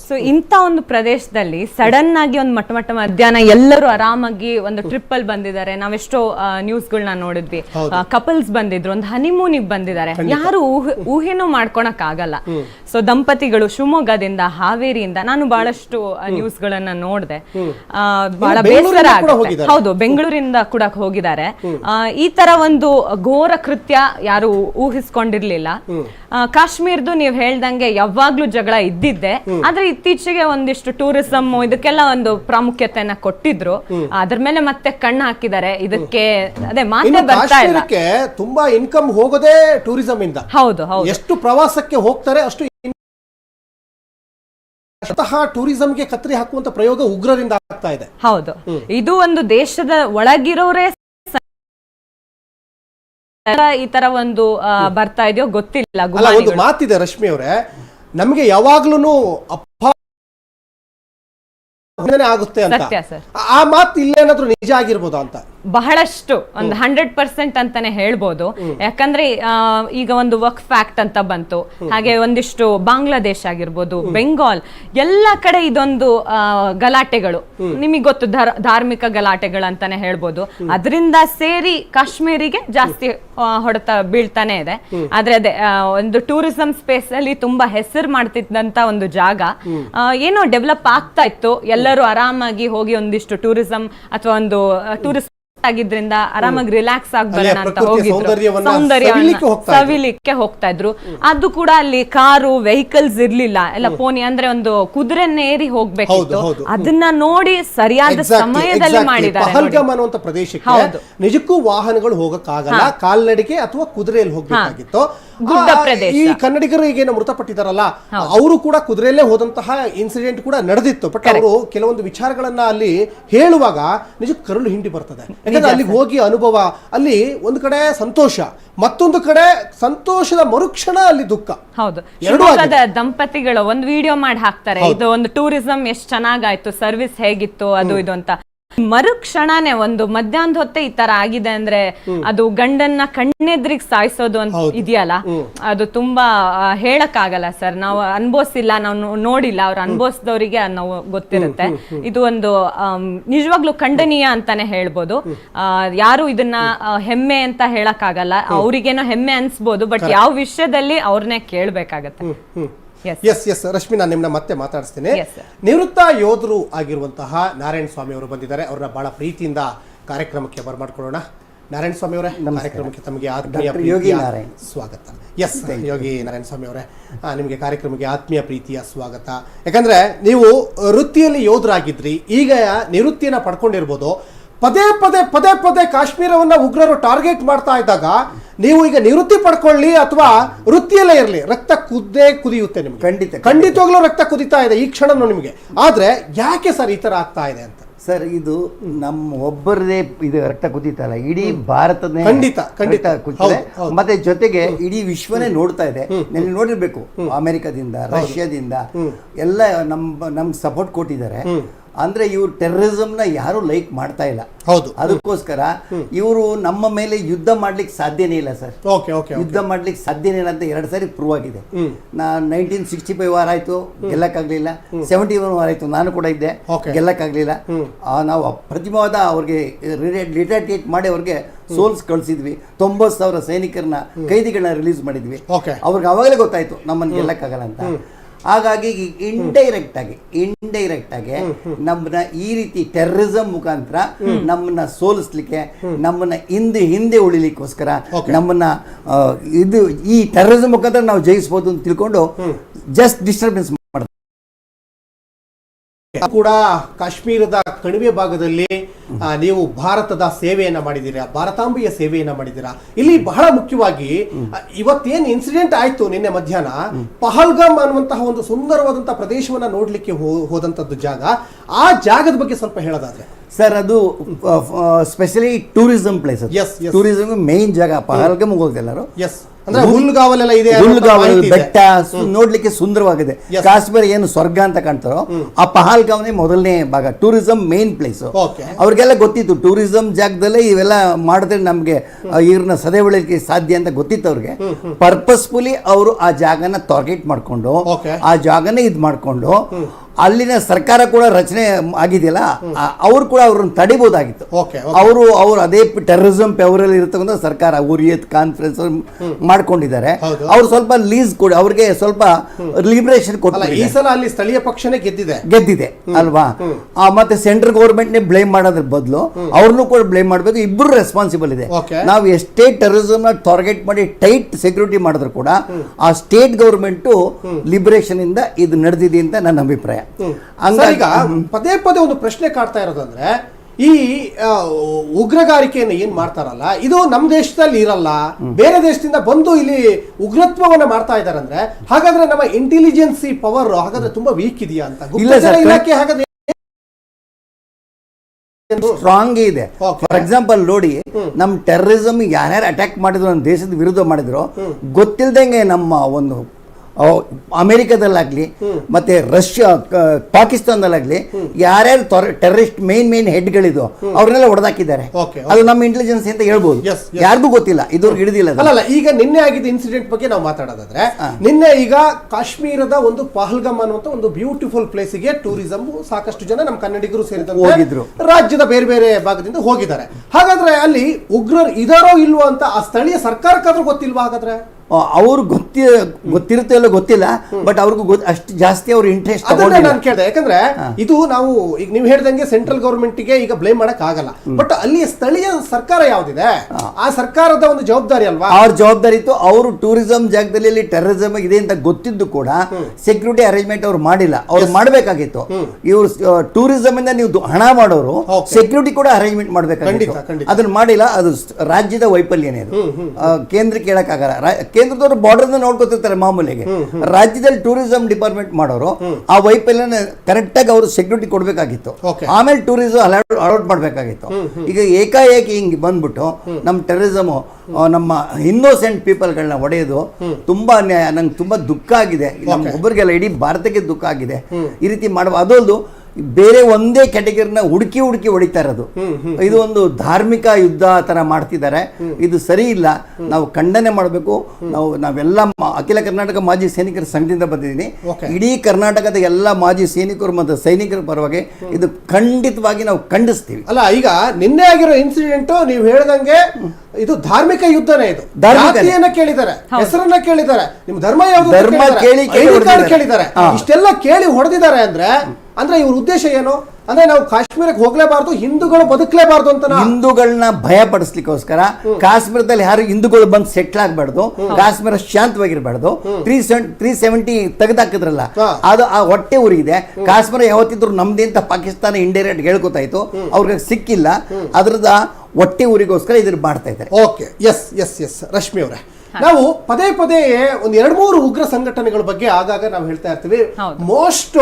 ಸೊ ಇಂತ ಒಂದು ಪ್ರದೇಶದಲ್ಲಿ ಸಡನ್ ಆಗಿ ಒಂದು ಮಟ್ಟ ಮಟ್ಟ ಮಧ್ಯಾಹ್ನ ಎಲ್ಲರೂ ಆರಾಮಾಗಿ ಒಂದು ಟ್ರಿಪ್ ಅಲ್ಲಿ ಬಂದಿದ್ದಾರೆ. ನಾವೆಷ್ಟೋ ನ್ಯೂಸ್ಗಳನ್ನ ನೋಡಿದ್ವಿ. ಕಪಲ್ಸ್ ಬಂದಿದ್ರು ಒಂದು ಹನಿಮೂನಿಗೆ ಬಂದಿದ್ದಾರೆ. ಯಾರು ಊಹೆ ಊಹೆನೂ ಮಾಡ್ಕೊಳಕ್ ಆಗಲ್ಲ. ಸೊ ದಂಪತಿಗಳು ಶಿವಮೊಗ್ಗದಿಂದ ಹಾವೇರಿಯಿಂದ ನಾನು ಬಹಳಷ್ಟು ನ್ಯೂಸ್ ಗಳನ್ನ ನೋಡಿದೆ. ಬಹಳ ಬೇಸರ. ಹೌದು ಬೆಂಗಳೂರಿಂದ ಕೂಡ ಹೋಗಿದ್ದಾರೆ. ಈ ತರ ಒಂದು ಘೋರ ಕೃತ್ಯ ಯಾರು ಊಹಿಸ್ಕೊಂಡಿರ್ಲಿಲ್ಲ. ಕಾಶ್ಮೀರದು ನೀವು ಹೇಳ್ದಂಗೆ ಯಾವಾಗ್ಲೂ ಜಗಳ ಇದ್ದಿದ್ದೆ. ಆದ್ರೆ ಇತ್ತೀಚೆಗೆ ಒಂದಿಷ್ಟು ಟೂರಿಸಂ ಇದಕ್ಕೆಲ್ಲ ಒಂದು ಪ್ರಾಮುಖ್ಯತೆಯನ್ನ ಕೊಟ್ಟಿದ್ರು. ಅದ್ರ ಮೇಲೆ ಮತ್ತೆ ಕಣ್ಣು ಹಾಕಿದ್ದಾರೆ. ಇದಕ್ಕೆ ಅದೇ ಮಾತೇ ಬರ್ತಾ ಇಲ್ಲ. ತುಂಬಾ ಇನ್ಕಮ್ ಹೋಗೋದೇ ಟೂರಿಸಂ ಇಂದ. ಹೌದು ಹೌದು. ಎಷ್ಟು ಪ್ರವಾಸಕ್ಕೆ ಹೋಗ್ತಾರೆ ಅಷ್ಟು ಸ್ವತಃ ಟೂರಿಸಂಗೆ ಕತ್ತರಿ ಹಾಕುವಂತ ಪ್ರಯೋಗ ಉಗ್ರರಿಂದ ಆಗ್ತಾ ಇದೆ. ಹೌದು. ಇದು ಒಂದು ದೇಶದ ಒಳಗಿರೋರೇ ಈ ತರ ಒಂದು ಬರ್ತಾ ಇದೆಯೋ ಗೊತ್ತಿಲ್ಲ ಅಲ್ಲ ಒಂದು ಮಾತಿದೆ ರಶ್ಮಿ ಅವರೇ ನಮಗೆ ಯಾವಾಗ್ಲೂ ಅಪ್ಪ ಆಗುತ್ತೆ ಅಂತ. ಸತ್ಯ ಸರ್. ಆ- ಮಾತು ಇಲ್ಲೇನಾದ್ರೂ ನಿಜ ಆಗಿರ್ಬೋದಾ ಅಂತ? ಬಹಳಷ್ಟು ಒಂದು ಹಂಡ್ರೆಡ್ ಪರ್ಸೆಂಟ್ ಅಂತಾನೆ ಹೇಳ್ಬೋದು. ಯಾಕಂದ್ರೆ ಆ, ಈಗ ಒಂದು ವರ್ಕ್ ಫ್ಯಾಕ್ಟ್ ಅಂತ ಬಂತು. ಹಾಗೆ ಒಂದಿಷ್ಟು ಬಾಂಗ್ಲಾದೇಶ ಆಗಿರ್ಬೋದು ಬೆಂಗಾಲ್ ಎಲ್ಲ ಕಡೆ ಇದೊಂದು ಆ, ಗಲಾಟೆಗಳು. ನಿಮಗೆ ಗೊತ್ತು ಧಾರ್- ಧಾರ್ಮಿಕ ಗಲಾಟೆಗಳು ಅಂತಾನೆ ಹೇಳ್ಬೋದು. ಅದರಿಂದ ಸೇರಿ ಕಾಶ್ಮೀರಿಗೆ ಜಾಸ್ತಿ ಆ, ಹೊಡೆತ ಬೀಳ್ತಾನೆ ಇದೆ. ಆದ್ರೆ ಅದೇ ಆ, ಒಂದು ಟೂರಿಸಂ ಸ್ಪೇಸ್ ಅಲ್ಲಿ ತುಂಬಾ ಹೆಸರು ಮಾಡ್ತಿದ್ದಂತ ಒಂದು ಜಾಗ. ಆ, ಏನೋ ಡೆವಲಪ್ ಆಗ್ತಾ ಇತ್ತು. ಎಲ್ಲರೂ ಆರಾಮಾಗಿ ಹೋಗಿ ಒಂದಿಷ್ಟು ಟೂರಿಸಂ ಅಥವಾ ಒಂದು ಟೂರಿಸ್ಟ್ ಆಗಿದ್ರಿಂದ ಆರಾಮಾಗಿ ರಿಲ್ಯಾಕ್ಸ್ ಆಗಿ ಬರೋಣ ಅಂತ ಹೋಗಿದ್ರು. ಸೌಂದರ್ಯವನ್ನ ಸವಿಲಿಕ್ಕೆ ಹೋಗ್ತಾ ಇದ್ರು. ಅದು ಕೂಡ ಅಲ್ಲಿ ಕಾರು ವೆಹಿಕಲ್ಸ್ ಇರ್ಲಿಲ್ಲ. ಎಲ್ಲ ಪೋನಿ ಅಂದ್ರೆ ಒಂದು ಕುದುರೆನೇರಿ ಹೋಗ್ಬೇಕಿತ್ತು. ಅದನ್ನ ನೋಡಿ ಸರಿಯಾದ ಸಮಯದಲ್ಲಿ. ಮಾಡಿದ್ದಾರೆ. ಅನ್ನುವಂತ ಪ್ರದೇಶಕ್ಕೆ ನಿಜಕ್ಕೂ ವಾಹನಗಳು ಹೋಗಕ್ಕಾಗಲ್ಲ. ಕಾಲ್ನಡಿಗೆ ಅಥವಾ ಕುದುರೆಯಲ್ಲಿ ಹೋಗ್ಬೇಕಾಗಿತ್ತು. ಗುಡ್ಡ ಪ್ರದೇಶ. ಈ ಕನ್ನಡಿಗರು ಈಗೇನು ಮೃತಪಟ್ಟಿದಾರಲ್ಲ ಅವರು ಕೂಡ ಕುದುರೆಯಲ್ಲೇ ಹೋದಂತಹ ಇನ್ಸಿಡೆಂಟ್ ಕೂಡ ನಡೆದಿತ್ತು. ಬಟ್ ಅವರು ಕೆಲವೊಂದು ವಿಚಾರಗಳನ್ನ ಅಲ್ಲಿ ಹೇಳುವಾಗ ನಿಜ ಕರುಳು ಹಿಂಡಿ ಬರ್ತದೆ. ಯಾಕಂದ್ರೆ ಅಲ್ಲಿ ಹೋಗಿ ಅನುಭವ ಅಲ್ಲಿ ಒಂದು ಕಡೆ ಸಂತೋಷ ಮತ್ತೊಂದು ಕಡೆ ಸಂತೋಷದ ಮರುಕ್ಷಣ ಅಲ್ಲಿ ದುಃಖ. ಹೌದು. ದಂಪತಿಗಳು ಒಂದು ವಿಡಿಯೋ ಮಾಡಿ ಹಾಕ್ತಾರೆ. ಇದು ಒಂದು ಟೂರಿಸಂ ಎಷ್ಟು ಚೆನ್ನಾಗಾಯ್ತು ಸರ್ವಿಸ್ ಹೇಗಿತ್ತು ಅದು ಇದು ಅಂತ. ಮರುಕ್ಷಣನೇ ಒಂದು ಮಧ್ಯಾಹ್ನದ ಹೊತ್ತೆ ಈ ತರ ಆಗಿದೆ ಅಂದ್ರೆ ಅದು ಗಂಡನ್ನ ಕಣ್ಣೆದ್ರಿಗೆ ಸಾಯಿಸೋದು ಅಂತ ಇದೆಯಲ್ಲ? ಅದು ತುಂಬಾ ಹೇಳಕ್ ಆಗಲ್ಲ ಸರ್. ನಾವು ಅನ್ಭವಿಸಿಲ್ಲ ನಾವು ನೋಡಿಲ್ಲ ಅವ್ರು ಅನ್ಭವಿಸಿದವರಿಗೆ ನಾವು ಗೊತ್ತಿರುತ್ತೆ. ಇದು ಒಂದು ನಿಜವಾಗ್ಲು ನಿಜವಾಗ್ಲೂ ಖಂಡನೀಯ ಅಂತಾನೆ ಹೇಳ್ಬೋದು. ಯಾರು ಇದನ್ನ ಹೆಮ್ಮೆ ಅಂತ ಹೇಳಕ್ಕಾಗಲ್ಲ. ಅವ್ರಿಗೇನೋ ಹೆಮ್ಮೆ ಅನ್ಸ್ಬೋದು ಬಟ್ ಯಾವ ವಿಷಯದಲ್ಲಿ ಅವ್ರನ್ನೇ ಕೇಳ್ಬೇಕಾಗತ್ತೆ. ಎಸ್ ಎಸ್ ಎಸ್ ರಶ್ಮಿ ನಾನು ನಿಮ್ಮನ್ನ ಮತ್ತೆ ಮಾತಾಡಿಸ್ತೇನೆ. ನಿವೃತ್ತ ಯೋಧರು ಆಗಿರುವಂತಹ ನಾರಾಯಣ ಸ್ವಾಮಿ ಅವರು ಬಂದಿದ್ದಾರೆ. ಅವ್ರನ್ನ ಬಹಳ ಪ್ರೀತಿಯಿಂದ ಕಾರ್ಯಕ್ರಮಕ್ಕೆ ಬರ್ಮಾಡ್ಕೊಳ್ಳೋಣ. ನಾರಾಯಣ ಸ್ವಾಮಿ ಅವರೇ ಕಾರ್ಯಕ್ರಮಕ್ಕೆ ತಮಗೆ ಆತ್ಮೀಯ. ಯೋಗಿ. ಸ್ವಾಗತ. ಎಸ್ ಯೋಗಿ ನಾರಾಯಣ ಸ್ವಾಮಿ ಅವರೇ ಆ, ನಿಮಗೆ ಕಾರ್ಯಕ್ರಮಕ್ಕೆ ಆತ್ಮೀಯ ಪ್ರೀತಿಯ ಸ್ವಾಗತ. ಯಾಕಂದ್ರೆ ನೀವು ವೃತ್ತಿಯಲ್ಲಿ ಯೋಧರಾಗಿದ್ರಿ ಈಗ ನಿವೃತ್ತಿಯನ್ನ ಪಡ್ಕೊಂಡಿರ್ಬೋದು. ಪದೇ ಪದೇ ಪದೇ ಪದೇ ಕಾಶ್ಮೀರವನ್ನ ಉಗ್ರರು ಟಾರ್ಗೆಟ್ ಮಾಡ್ತಾ ಇದ್ದಾಗ ನೀವು ಈಗ ನಿವೃತ್ತಿ ಪಡ್ಕೊಳ್ಳಿ ಅಥವಾ ವೃತ್ತಿಯಲ್ಲೇ ಇರಲಿ ರಕ್ತ ಕುದ್ದೇ ಕುದಿಯುತ್ತೆ ನಿಮ್ಗೆ. ಖಂಡಿತ, ಖಂಡಿತ. ಖಂಡಿತವಾಗ್ಲೂ ರಕ್ತ ಕುದಿತಾ ಇದೆ ಈ ಕ್ಷಣನೂ ನಿಮಗೆ. ಆದ್ರೆ ಯಾಕೆ ಸರ್ ಈ ತರ ಆಗ್ತಾ ಇದೆ ಅಂತ? ಸರ್ ಇದು ನಮ್ಮ ಒಬ್ಬರದೇ ಇದು ರಕ್ತ ಕುದೀತಲ್ಲ ಇಡೀ ಭಾರತನೇ ಖಂಡಿತ, ಖಂಡಿತ. ಕುದಿತಿದೆ. ಮತ್ತೆ ಜೊತೆಗೆ ಇಡೀ ವಿಶ್ವನೇ ನೋಡ್ತಾ ಇದೆ. ನೀವು ನೋಡಿರ್ಬೇಕು ಅಮೆರಿಕದಿಂದ ರಷ್ಯಾದಿಂದ ಎಲ್ಲ ನಮ್ಮ ನಮ್ಗೆ ಸಪೋರ್ಟ್ ಕೊಟ್ಟಿದ್ದಾರೆ. ಅಂದ್ರೆ ಇವ್ರು ಟೆರರಿಸಮ್ನ ಯಾರು ಲೈಕ್ ಮಾಡ್ತಾ ಇಲ್ಲ. ಹೌದು. ಅದಕ್ಕೋಸ್ಕರ ಇವರು ನಮ್ಮ ಮೇಲೆ ಯುದ್ಧ ಮಾಡ್ಲಿಕ್ಕೆ ಸಾಧ್ಯನೇ ಇಲ್ಲ ಸರ್. ಓಕೆ ಓಕೆ ಯುದ್ಧ ಮಾಡ್ಲಿಕ್ಕೆ ಸಾಧ್ಯನೇ ಇಲ್ಲ ಅಂತ ಎರಡು ಸಾರಿ ಪ್ರೂವ್ ಆಗಿದೆ. ನಾ ನೈನ್ಟೀನ್ ಸಿಕ್ಸ್ಟಿ ಫೈವ್ ವಾರ ಆಯ್ತು ಗೆಲ್ಲಕ್ಕಾಗ್ಲಿಲ್ಲ. ಸೆವೆಂಟಿ ಒನ್ ವಾರ ಆಯ್ತು ನಾನು ಕೂಡ ಇದ್ದೆ ಗೆಲ್ಲಕ್ ಆಗ್ಲಿಲ್ಲ ನಾವು ಅಪ್ರತಿಮವಾದ ಅವ್ರಿಗೆ ರಿಟಾಟಿಯೇಟ್ ಮಾಡಿ ಅವ್ರಿಗೆ ಸೋಲ್ಸ್ ಕಳಿಸಿದ್ವಿ. ತೊಂಬತ್ತು ಸಾವಿರ ಸೈನಿಕರನ್ನ ಕೈದಿಗಳನ್ನ ರಿಲೀಸ್ ಮಾಡಿದ್ವಿ. ಅವ್ರಿಗೆ ಅವಾಗಲೇ ಗೊತ್ತಾಯ್ತು ನಮ್ಮನ್ನ ಗೆಲ್ಲಕ್ಕಾಗಲ್ಲ ಅಂತ. ಹಾಗಾಗಿ ಇಂಡೈರೆಕ್ಟ್ ಆಗಿ ಇಂಡೈರೆಕ್ಟ್ ಆಗಿ ನಮ್ಮನ್ನ ಈ ರೀತಿ ಟೆರರಿಸಂ ಮುಖಾಂತರ ನಮ್ಮನ್ನ ಸೋಲಿಸ್ಲಿಕ್ಕೆ ನಮ್ಮನ್ನ ಹಿಂದೆ ಹಿಂದೆ ಉಳಿಲಿಕ್ಕೋಸ್ಕರ. ನಮ್ಮನ್ನ ಇದು ಈ ಟೆರರಿಸಂ ಮುಖಾಂತರ ನಾವು ಜಯಿಸ್ಬೋದು ಅಂತ ತಿಳ್ಕೊಂಡು ಜಸ್ಟ್ ಡಿಸ್ಟರ್ಬೆನ್ಸ್ ಕೂಡ ಕಾಶ್ಮೀರದ ಕಣಿವೆ ಭಾಗದಲ್ಲಿ ನೀವು ಭಾರತದ ಸೇವೆಯನ್ನ ಮಾಡಿದ್ದೀರಾ ಭಾರತಾಂಬೆಯ ಸೇವೆಯನ್ನ ಮಾಡಿದ್ದೀರಾ? ಇಲ್ಲಿ ಬಹಳ ಮುಖ್ಯವಾಗಿ ಇವತ್ತೇನು ಇನ್ಸಿಡೆಂಟ್ ಆಯ್ತು ನಿನ್ನೆ ಮಧ್ಯಾಹ್ನ? ಪಹಲ್ಗಾಮ್ ಅನ್ನುವಂತಹ ಒಂದು ಸುಂದರವಾದಂತಹ ಪ್ರದೇಶವನ್ನ ನೋಡ್ಲಿಕ್ಕೆ ಹೋದಂತದ್ದು ಜಾಗ. ಆ ಜಾಗದ ಬಗ್ಗೆ ಸ್ವಲ್ಪ ಹೇಳೋದಾದ್ರೆ. ಸರ್ ಅದು specially tourism place. Tourism main ಜಾಗ ಪಹಲ್ಗಾಮ್ ಹೋಗೋದು ಎಲ್ಲರೂ? ಎಸ್ ಅಂದ್ರೆ ಹುಲ್ಗಾವಲೆಲ್ಲ ಇದೆ ಇದೆ. ಬೆಟ್ಟ ನೋಡ್ಲಿಕ್ಕೆ ಸುಂದರವಾಗಿದೆ. ಕಾಶ್ಮೀರ ಏನು ಸ್ವರ್ಗ ಅಂತ ಕಾಣ್ತಾರೋ ಆ ಪಹಲ್ಗಾವ್ನೇ ಮೊದಲನೇ ಭಾಗ ಟೂರಿಸಂ ಮೇನ್ ಪ್ಲೇಸ್. ಅವ್ರಿಗೆಲ್ಲ ಗೊತ್ತಿತ್ತು ಟೂರಿಸಂ ಜಾಗದಲ್ಲೇ ಇವೆಲ್ಲ ಮಾಡಿದ್ರೆ ನಮ್ಗೆ ಇವ್ರನ್ನ ಸದೆ ಉಳಿಲಿಕ್ಕೆ ಸಾಧ್ಯ ಅಂತ ಗೊತ್ತಿತ್ತು ಅವ್ರಿಗೆ ಪರ್ಪಸ್ಫುಲಿ ಅವರು ಆ ಜಾಗನ ಟಾರ್ಗೆಟ್ ಮಾಡ್ಕೊಂಡು ಆ ಜಾಗನೇ ಇದು ಮಾಡ್ಕೊಂಡು ಅಲ್ಲಿನ ಸರ್ಕಾರ ಕೂಡ ರಚನೆ ಆಗಿದೆಯಲ್ಲ ಅವ್ರು ಕೂಡ ಅವ್ರನ್ನ okay. ಅವರು ಅವರು ಅದೇ ಟೆರರಿಸಂ ಪೆವರಲ್ಲಿ ಇರತಕ್ಕಂಥ ಸರ್ಕಾರ ಹುರಿಯತ್ ಕಾನ್ಫರೆನ್ಸ್ ಮಾಡ್ಕೊಂಡಿದ್ದಾರೆ. ಅವ್ರು ಸ್ವಲ್ಪ ಲೀಸ್ ಕೊಡಿ ಅವ್ರಿಗೆ ಸ್ವಲ್ಪ ಲಿಬರೇಷನ್ ಕೊಟ್ಟು ಈ ಸಲ ಅಲ್ಲಿ ಸ್ಥಳೀಯ ಪಕ್ಷನೇ ಗೆದ್ದಿದೆ. ಗೆದ್ದಿದೆ ಅಲ್ವಾ? ಮತ್ತೆ ಸೆಂಟ್ರಲ್ ಗೌರ್ಮೆಂಟ್ ನೇ ಬ್ಲೇಮ್ ಮಾಡೋದ್ರ ಬದಲು ಅವ್ರನ್ನೂ ಕೂಡ ಬ್ಲೇಮ್ ಮಾಡಬೇಕು ಇಬ್ಬರು ರೆಸ್ಪಾನ್ಸಿಬಲ್ ಇದೆ. ನಾವು ಎಷ್ಟೇ ಟೆರರಿಸಮ್ನ ಟಾರ್ಗೆಟ್ ಮಾಡಿ ಟೈಟ್ ಸೆಕ್ಯೂರಿಟಿ ಮಾಡಿದ್ರು ಕೂಡ ಆ ಸ್ಟೇಟ್ ಗೌರ್ಮೆಂಟ್ ಲಿಬರೇಷನ್ ಇಂದ ಇದು ನಡೆದಿದೆ ಅಂತ ನನ್ನ ಅಭಿಪ್ರಾಯ. ಈಗ ಪದೇ ಪದೇ ಒಂದು ಪ್ರಶ್ನೆ ಕಾಡ್ತಾ ಇರೋದಂದ್ರೆ ಈ ಉಗ್ರಗಾರಿಕೆಯನ್ನು ಏನ್ ಮಾಡ್ತಾರಲ್ಲ ಇದು ನಮ್ಮ ದೇಶದಲ್ಲಿ ಇರಲ್ಲ ಬೇರೆ ದೇಶದಿಂದ ಬಂದು ಇಲ್ಲಿ ಉಗ್ರತ್ವವನ್ನ ಮಾಡ್ತಾ ಇದಾರೆ ಅಂದ್ರೆ ಹಾಗಾದ್ರೆ ನಮ್ಮ ಇಂಟೆಲಿಜೆನ್ಸಿ ಪವರ್ ಹಾಗಾದ್ರೆ ತುಂಬಾ ವೀಕ್ ಇದೆಯಾ ಅಂತ? ಇಲಾಖೆ ಹಾಗಾದ್ರೆ ಸ್ಟ್ರಾಂಗ್ ಇದೆ. ಫಾರ್ ಎಕ್ಸಾಂಪಲ್ ನೋಡಿ ನಮ್ ಟೆರರಿಸಮ್ ಯಾರ್ಯಾರು ಅಟ್ಯಾಕ್ ಮಾಡಿದ್ರು ನಮ್ಮ ದೇಶದ ವಿರುದ್ಧ ಮಾಡಿದ್ರು ಗೊತ್ತಿಲ್ದಂಗೆ ನಮ್ಮ ಒಂದು ಅಮೆರಿಕದಲ್ಲಾಗ್ಲಿ ಮತ್ತೆ ರಷ್ಯಾ ಪಾಕಿಸ್ತಾನದಲ್ಲಾಗಲಿ ಯಾರ್ಯಾರು ಟೆರರಿಸ್ಟ್ ಮೇನ್ ಮೇನ್ ಹೆಡ್ಗಳಿದೋ ಅವ್ರನ್ನೆಲ್ಲ ಹೊಡೆದಾಕಿದ್ದಾರೆ. ಅದು ನಮ್ಮ ಇಂಟೆಲಿಜೆನ್ಸ್ ಅಂತ ಹೇಳ್ಬೋದು. ಯಾರಿಗೂ ಗೊತ್ತಿಲ್ಲ ಇದು ಹಿಡಿದಿಲ್ಲ ಅಲ್ಲ ಈಗ ನಿನ್ನೆ ಆಗಿದ್ದ ಇನ್ಸಿಡೆಂಟ್ ಬಗ್ಗೆ ನಾವು ಮಾತಾಡೋದಾದ್ರೆ ನಿನ್ನೆ ಈಗ ಕಾಶ್ಮೀರದ ಒಂದು ಪಹಲ್ಗಮ್ ಅನ್ನುವಂತ ಒಂದು ಬ್ಯೂಟಿಫುಲ್ ಪ್ಲೇಸಿಗೆ ಟೂರಿಸಂ ಸಾಕಷ್ಟು ಜನ ನಮ್ಮ ಕನ್ನಡಿಗರು ಸೇರಿದಂತೆ ಹೋಗಿದ್ರು. ರಾಜ್ಯದ ಬೇರೆ ಬೇರೆ ಭಾಗದಿಂದ ಹೋಗಿದ್ದಾರೆ. ಹಾಗಾದ್ರೆ ಅಲ್ಲಿ ಉಗ್ರರು ಇದಾರೋ ಇಲ್ವೋ ಅಂತ ಆ ಸ್ಥಳೀಯ ಸರ್ಕಾರಕ್ಕಾದ್ರೂ ಗೊತ್ತಿಲ್ವಾ ಹಾಗಾದ್ರೆ? ಅವ್ರು ಗೊತ್ತಿ ಗೊತ್ತಿರುತ್ತೆ ಅಲ್ಲ ಗೊತ್ತಿಲ್ಲ ಬಟ್ ಅವ್ರಿಗೂ ಗೊತ್ತ ಅಷ್ಟು ಜಾಸ್ತಿ ಅವ್ರ ಇಂಟ್ರೆಸ್ಟ್ ನಾನು ಕೇಳಿದೆ ಯಾಕಂದ್ರೆ ಇದು ನಾವು ಈಗ ನೀವು ಹೇಳ್ದಂಗೆ ಸೆಂಟ್ರಲ್ ಗೌರ್ಮೆಂಟ್ಗೆ ಈಗ ಬ್ಲೇಮ್ ಮಾಡಕ್ ಆಗಲ್ಲ. ಬಟ್ ಅಲ್ಲಿ ಸ್ಥಳೀಯ ಸರ್ಕಾರ ಯಾವ್ದಿದೆ? ಆ ಸರ್ಕಾರದ ಒಂದು ಜವಾಬ್ದಾರಿ ಅಲ್ವಾ? ಅವ್ರ ಜವಾಬ್ದಾರಿ ಇತ್ತು ಅವರು ಟೂರಿಸಂ ಜಾಗದಲ್ಲಿ ಟೆರರಿಸಮ್ ಇದೆ ಅಂತ ಗೊತ್ತಿದ್ದು ಕೂಡ ಸೆಕ್ಯೂರಿಟಿ ಅರೇಂಜ್ಮೆಂಟ್ ಅವ್ರು ಮಾಡಿಲ್ಲ. ಅವ್ರು ಮಾಡಬೇಕಾಗಿತ್ತು. ಇವ್ರು ಟೂರಿಸಂ ಇಂದ ನೀವು ಹಣ ಮಾಡೋರು ಸೆಕ್ಯೂರಿಟಿ ಕೂಡ ಅರೇಂಜ್ಮೆಂಟ್ ಮಾಡಬೇಕಾಗಿತ್ತು. ಖಂಡಿತ. ಅದನ್ನ ಮಾಡಿಲ್ಲ ಅದು ರಾಜ್ಯದ ವೈಫಲ್ಯನೇ ಅದು. ಕೇಂದ್ರ ರಾ- ಕೇಂದ್ರದವರು ಬಾರ್ಡರ್ ನೋಡ್ಕೊತಿರ್ತಾರೆ ಮಾಮೂಲಿಗೆ. ರಾಜ್ಯದಲ್ಲಿ ಟೂರಿಸಂ ಡಿಪಾರ್ಟ್ಮೆಂಟ್ ಮಾಡೋರು ಆ ವೈಫಲ್ಯನ ಕರೆಕ್ಟ್ ಆಗಿ ಅವರು ಸೆಕ್ಯೂರಿಟಿ ಕೊಡಬೇಕಾಗಿತ್ತು. ಆಮೇಲೆ ಟೂರಿಸಂ ಅಲೌಟ್ ಮಾಡಬೇಕಾಗಿತ್ತು. ಈಗ ಏಕಾಏಕಿ ಹಿಂಗೆ ಬಂದ್ಬಿಟ್ಟು ನಮ್ಮ ಟೆರರಿಸಮು ನಮ್ಮ ಇನ್ನೋಸೆಂಟ್ ಪೀಪಲ್ಗಳನ್ನ ಒಡೆಯೋದು ತುಂಬಾ ಅನ್ಯಾಯ ನಂಗೆ ತುಂಬಾ ದುಃಖ ಆಗಿದೆ. ನಮ್ಮ ಒಬ್ಬರಿಗೆಲ್ಲ ಇಡೀ ಭಾರತಕ್ಕೆ ದುಃಖ ಆಗಿದೆ. ಈ ರೀತಿ ಮಾಡುವ ಅದೊಂದು ಬೇರೆ ಒಂದೇ ಕ್ಯಾಟಗರಿನ ಹುಡುಕಿ ಹುಡುಕಿ ಹೊಡಿತಾ ಇರೋದು. ಇದು ಒಂದು ಧಾರ್ಮಿಕ ಯುದ್ಧ ತರ ಮಾಡ್ತಿದ್ದಾರೆ. ಇದು ಸರಿ ಇಲ್ಲ. ನಾವು ಖಂಡನೆ ಮಾಡಬೇಕು. ನಾವು ನಾವೆಲ್ಲ ಮ- ಅಖಿಲ ಕರ್ನಾಟಕ ಮಾಜಿ ಸೈನಿಕರ ಸಂಘದಿಂದ ಬಂದಿದ್ದೀನಿ. ಇಡೀ ಕರ್ನಾಟಕದ ಎಲ್ಲ ಮಾಜಿ ಸೈನಿಕರು ಮತ್ತು ಸೈನಿಕರ ಪರವಾಗಿ ಇದು ಖಂಡಿತವಾಗಿ ನಾವು ಖಂಡಿಸ್ತೀವಿ. ಅಲ್ಲ ಈಗ ನಿನ್ನೆ ಆಗಿರೋ ಇನ್ಸಿಡೆಂಟ್ ನೀವು ಹೇಳ್ದಂಗೆ ಇದು ಧಾರ್ಮಿಕ ಯುದ್ಧನೇ ಇದು. ಧಾರ್ಮಿಕ. ಜಾತಿಯನ್ನ ಕೇಳಿದ್ದಾರೆ ಹೆಸರನ್ನ ಕೇಳಿದ್ದಾರೆ ನಿಮ್ಮ ಧರ್ಮ ಯಾವುದು ಧರ್ಮ. ಕೇಳಿ ಕೇಳಿದ್ದಾರೆ. ಇಷ್ಟೆಲ್ಲ ಕೇಳಿ ಹೊಡೆದಿದ್ದಾರೆ ಅಂದ್ರೆ ಅಂದ್ರೆ ಇವ್ರ ಉದ್ದೇಶ ಏನು? ಅಂದ್ರೆ ನಾವು ಕಾಶ್ಮೀರಕ್ಕೆ ಹೋಗ್ಲೇಬಾರ್ದು ಹಿಂದೂಗಳು ಬದುಕಲೇಬಾರ್ದು ಅಂತ ಹಿಂದೂಗಳನ್ನ ಭಯ ಪಡಿಸ್ಲಿಕ್ಕೋಸ್ಕರ ಕಾಶ್ಮೀರದಲ್ಲಿ ಯಾರು ಹಿಂದೂಗಳು ಬಂದು ಸೆಟ್ಲ್ ಆಗ್ಬಾರ್ದು ಕಾಶ್ಮೀರ ಶಾಂತವಾಗಿರ್ಬಾರ್ದು ತ್ರೀ ಸೆವೆನ್ ತ್ರೀ ಸೆವೆಂಟಿ ತೆಗೆದಾಕಿದ್ರಲ್ಲ. ಅದು ಆ ಹೊಟ್ಟೆ ಊರಿಗಿದೆ ಕಾಶ್ಮೀರ ಯಾವತ್ತಿದ್ರು ನಮ್ದೇ ಅಂತ ಪಾಕಿಸ್ತಾನ ಇಂಡೈರೆಕ್ಟ್ ಹೇಳ್ಕೊತಾ ಇತ್ತು ಅವ್ರಿಗೆ ಸಿಕ್ಕಿಲ್ಲ. ಅದ್ರದ ಹೊಟ್ಟೆ ಊರಿಗೋಸ್ಕರ ಇದನ್ನ ಮಾಡ್ತಾ ಇದ್ದಾರೆ. Okay S S S Rashmi ಅವರೇ. ನಾವು ಪದೇ ಪದೇ ಒಂದ್ ಎರಡ್ ಮೂರು ಉಗ್ರ ಸಂಘಟನೆಗಳ ಬಗ್ಗೆ ಆಗಾಗ ನಾವು ಹೇಳ್ತಾ ಇರ್ತೀವಿ. ಮೋಸ್ಟ್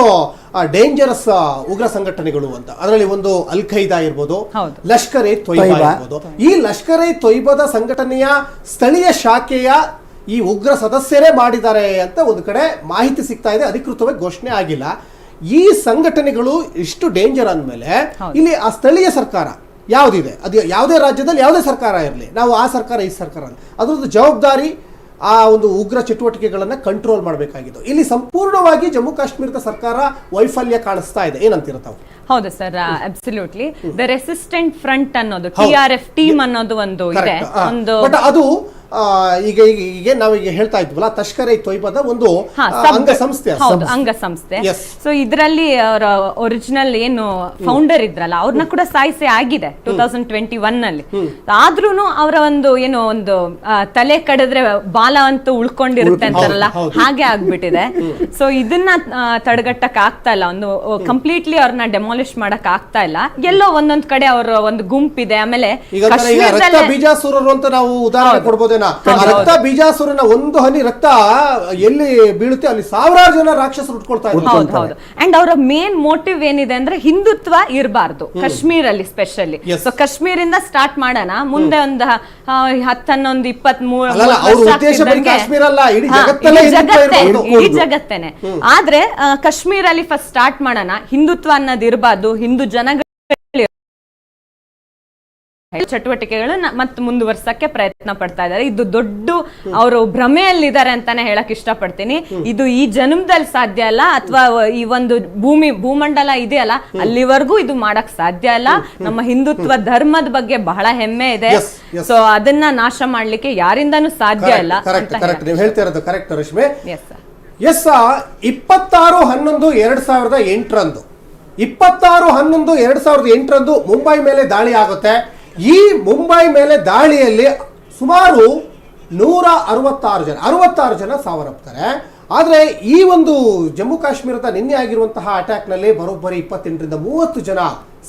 ಡೇಂಜರಸ್ ಉಗ್ರ ಸಂಘಟನೆಗಳು ಅಂತ. ಅದರಲ್ಲಿ ಒಂದು ಅಲ್ ಖೈದಾ ಇರ್ಬೋದು. ಲಷ್ಕರ್ ಎ ತೊಯ್ಬಾ. ಇರ್ಬೋದು. ಈ ಲಷ್ಕರ್ ಎ ತೊಯ್ಬಾದ ಸಂಘಟನೆಯ ಸ್ಥಳೀಯ ಶಾಖೆಯ ಈ ಉಗ್ರ ಸದಸ್ಯರೇ ಮಾಡಿದ್ದಾರೆ ಅಂತ ಒಂದು ಕಡೆ ಮಾಹಿತಿ ಸಿಗ್ತಾ ಇದೆ. ಅಧಿಕೃತವಾಗಿ ಘೋಷಣೆ ಆಗಿಲ್ಲ. ಈ ಸಂಘಟನೆಗಳು ಇಷ್ಟು ಡೇಂಜರ್ ಅಂದಮೇಲೆ ಇಲ್ಲಿ ಆ ಸ್ಥಳೀಯ ಸರ್ಕಾರ ಯಾವುದಿದೆ? ಅದು ಯಾವುದೇ ರಾಜ್ಯದಲ್ಲಿ ಯಾವುದೇ ಸರ್ಕಾರ ಇರಲಿ. ನಾವು ಆ ಸರ್ಕಾರ ಈ ಸರ್ಕಾರ ಅದರದ್ದು ಜವಾಬ್ದಾರಿ ಆ ಒಂದು ಉಗ್ರ ಚಟುವಟಿಕೆಗಳನ್ನು ಕಂಟ್ರೋಲ್ ಮಾಡಬೇಕಾಗಿತ್ತು ಇಲ್ಲಿ ಸಂಪೂರ್ಣವಾಗಿ ಜಮ್ಮು ಕಾಶ್ಮೀರದ ಸರ್ಕಾರ ವೈಫಲ್ಯ ಕಾಣಿಸ್ತಾ ಇದೆ. ಏನಂತೀರ ತಾವು? ಹೌದು sir absolutely the resistant front ಅನ್ನೋದು. ಟಿ ಆರ್ ಎಫ್ ಟೀಮ್ ಅನ್ನೋದು ಒಂದು ಇದೆ. ಒಂದು ಅದು ಈಗ ಈಗ ಈಗ ನಾವೀಗ ಹೇಳ್ತಾ ಇದ್ವಲ್ಲ ತಷ್ಕರೆ ತೊಯ್ಬದ ಒಂದು ಅಂಗ ಸಂಸ್ಥೆ. ಅಂಗ ಸಂಸ್ಥೆ ಸೊ ಇದರಲ್ಲಿ ಅವರ ಒರಿಜಿನಲ್ ಏನು ಫೌಂಡರ್ ಇದ್ರಲ್ಲ ಅವ್ರನ್ನ ಕೂಡ ಸಾಯಿಸಿ ಆಗಿದೆ ಟೂ ತೌಸಂಡ್ ಟ್ವೆಂಟಿ ಒನ್ ಅಲ್ಲಿ ಆದ್ರೂ ಅವರ ಒಂದು ಏನು ಒಂದು ತಲೆ ಕಡಿದ್ರೆ ಬಾಲ ಅಂತೂ ಉಳ್ಕೊಂಡಿರುತ್ತೆ ಅಂತಾರಲ್ಲ. ಹಾಗೆ ಆಗ್ಬಿಟ್ಟಿದೆ. (laughs) ಸೊ ಇದನ್ನ ತಡೆಗಟ್ಟಕ್ ಆಗ್ತಾ ಇಲ್ಲ ಒಂದು ಕಂಪ್ಲೀಟ್ಲಿ ಅವ್ರನ್ನ ಡೆಮಾಲಿಷ್ ಮಾಡಕ್ ಆಗ್ತಾ ಇಲ್ಲ. ಎಲ್ಲೋ ಒಂದೊಂದ್ ಕಡೆ ಅವರ ಒಂದು ಗುಂಪಿದೆ ಆಮೇಲೆ ಬೀಜಾಸುರರು ಅಂತ ನಾವು ಉದಾಹರಣೆ ಹೌದು. ಆ ರಕ್ತ ಬೀಜಾಸುರನ ಒಂದು ಹನಿ ರಕ್ತ ಎಲ್ಲಿ ಬೀಳುತ್ತೆ ಅಲ್ಲಿ ಸಾವಿರಾರು ಜನ ರಾಕ್ಷಸರು ಉಟ್ಕೊಳ್ತಾ ಇದ್ದಾರೆ. ಅಂಡ್ ಅವರ ಮೇನ್ ಮೋಟಿವ್ ಏನಿದೆ ಅಂದ್ರೆ ಹಿಂದುತ್ವ ಇರಬಾರ್ದು ಕಾಶ್ಮೀರ್ ಅಲ್ಲಿ ಸ್ಪೆಷಲಿ ಸೊ ಸೊ ಕಾಶ್ಮೀರಿಂದ ಸ್ಟಾರ್ಟ್ ಮಾಡೋಣ. ಮುಂದೆ ಒಂದು ಹತ್ತು ಹನ್ನೊಂದು ಇಪ್ಪತ್ತ್ ಮೂರು ಕಾಶ್ಮೀರ ಇಡೀ ಜಗತ್ತೇ, ಜಗತ್ತೇನೆ. ಆದ್ರೆ ಕಾಶ್ಮೀರ ಕಾಶ್ಮೀರಲ್ಲಿ ಫಸ್ಟ್ ಸ್ಟಾರ್ಟ್ ಮಾಡೋಣ. ಹಿಂದುತ್ವ ಅನ್ನೋದು ಇರಬಾರ್ದು ಹಿಂದೂ ಜನಗಳು ಚಟುವಟಿಕೆಗಳನ್ನ ಮತ್ತೆ ಮುಂದುವರ್ಸಕ್ಕೆ ಪ್ರಯತ್ನ ಪಡ್ತಾ ಇದ್ದಾರೆ. ಇದು ದೊಡ್ಡ ಅವರು ಭ್ರಮೆಯಲ್ಲಿದ್ದಾರೆ ಅಂತಾನೆ ಹೇಳಕ್ ಇಷ್ಟಪಡ್ತೀನಿ. ಇದು ಈ ಜನ್ಮದಲ್ಲಿ ಸಾಧ್ಯ ಅಲ್ಲ ಅಥವಾ ಈ ಒಂದು ಭೂಮಿ ಭೂಮಂಡಲ ಇದೆಯಲ್ಲ ಅಲ್ಲಿವರೆಗೂ ಇದು ಮಾಡಕ್ ಸಾಧ್ಯ ಅಲ್ಲ. ನಮ್ಮ ಹಿಂದುತ್ವ ಧರ್ಮದ ಬಗ್ಗೆ ಬಹಳ ಹೆಮ್ಮೆ ಇದೆ. ಸೊ ಅದನ್ನ ನಾಶ ಮಾಡ್ಲಿಕ್ಕೆ ಯಾರಿಂದಾನು ಸಾಧ್ಯ ಇಲ್ಲ ಕರೆಕ್ಟ್ ರಶ್ಮಿ. ಎಸ್ ಇಪ್ಪತ್ತಾರು ಹನ್ನೊಂದು ಎರಡ್ ಸಾವಿರದ ಎಂಟರಂದು. ಇಪ್ಪತ್ತಾರು ಹನ್ನೊಂದು ಎರಡ್ ಸಾವಿರದ ಎಂಟರಂದು ಮುಂಬೈ ಮೇಲೆ ದಾಳಿ ಆಗುತ್ತೆ. ಈ ಮುಂಬೈ ಮೇಲೆ ದಾಳಿಯಲ್ಲಿ ಸುಮಾರು ನೂರ ಅರವತ್ತಾರು ಜನ ಅರವತ್ತಾರು ಜನ ಸಾವನ್ನಪ್ತಾರೆ. ಆದರೆ ಈ ಒಂದು ಜಮ್ಮು ಕಾಶ್ಮೀರದ ನಿನ್ನೆ ಆಗಿರುವಂತಹ ಅಟ್ಯಾಕ್ನಲ್ಲಿ ಬರೋಬ್ಬರಿ ಇಪ್ಪತ್ತೆಂಟರಿಂದ ಮೂವತ್ತು ಜನ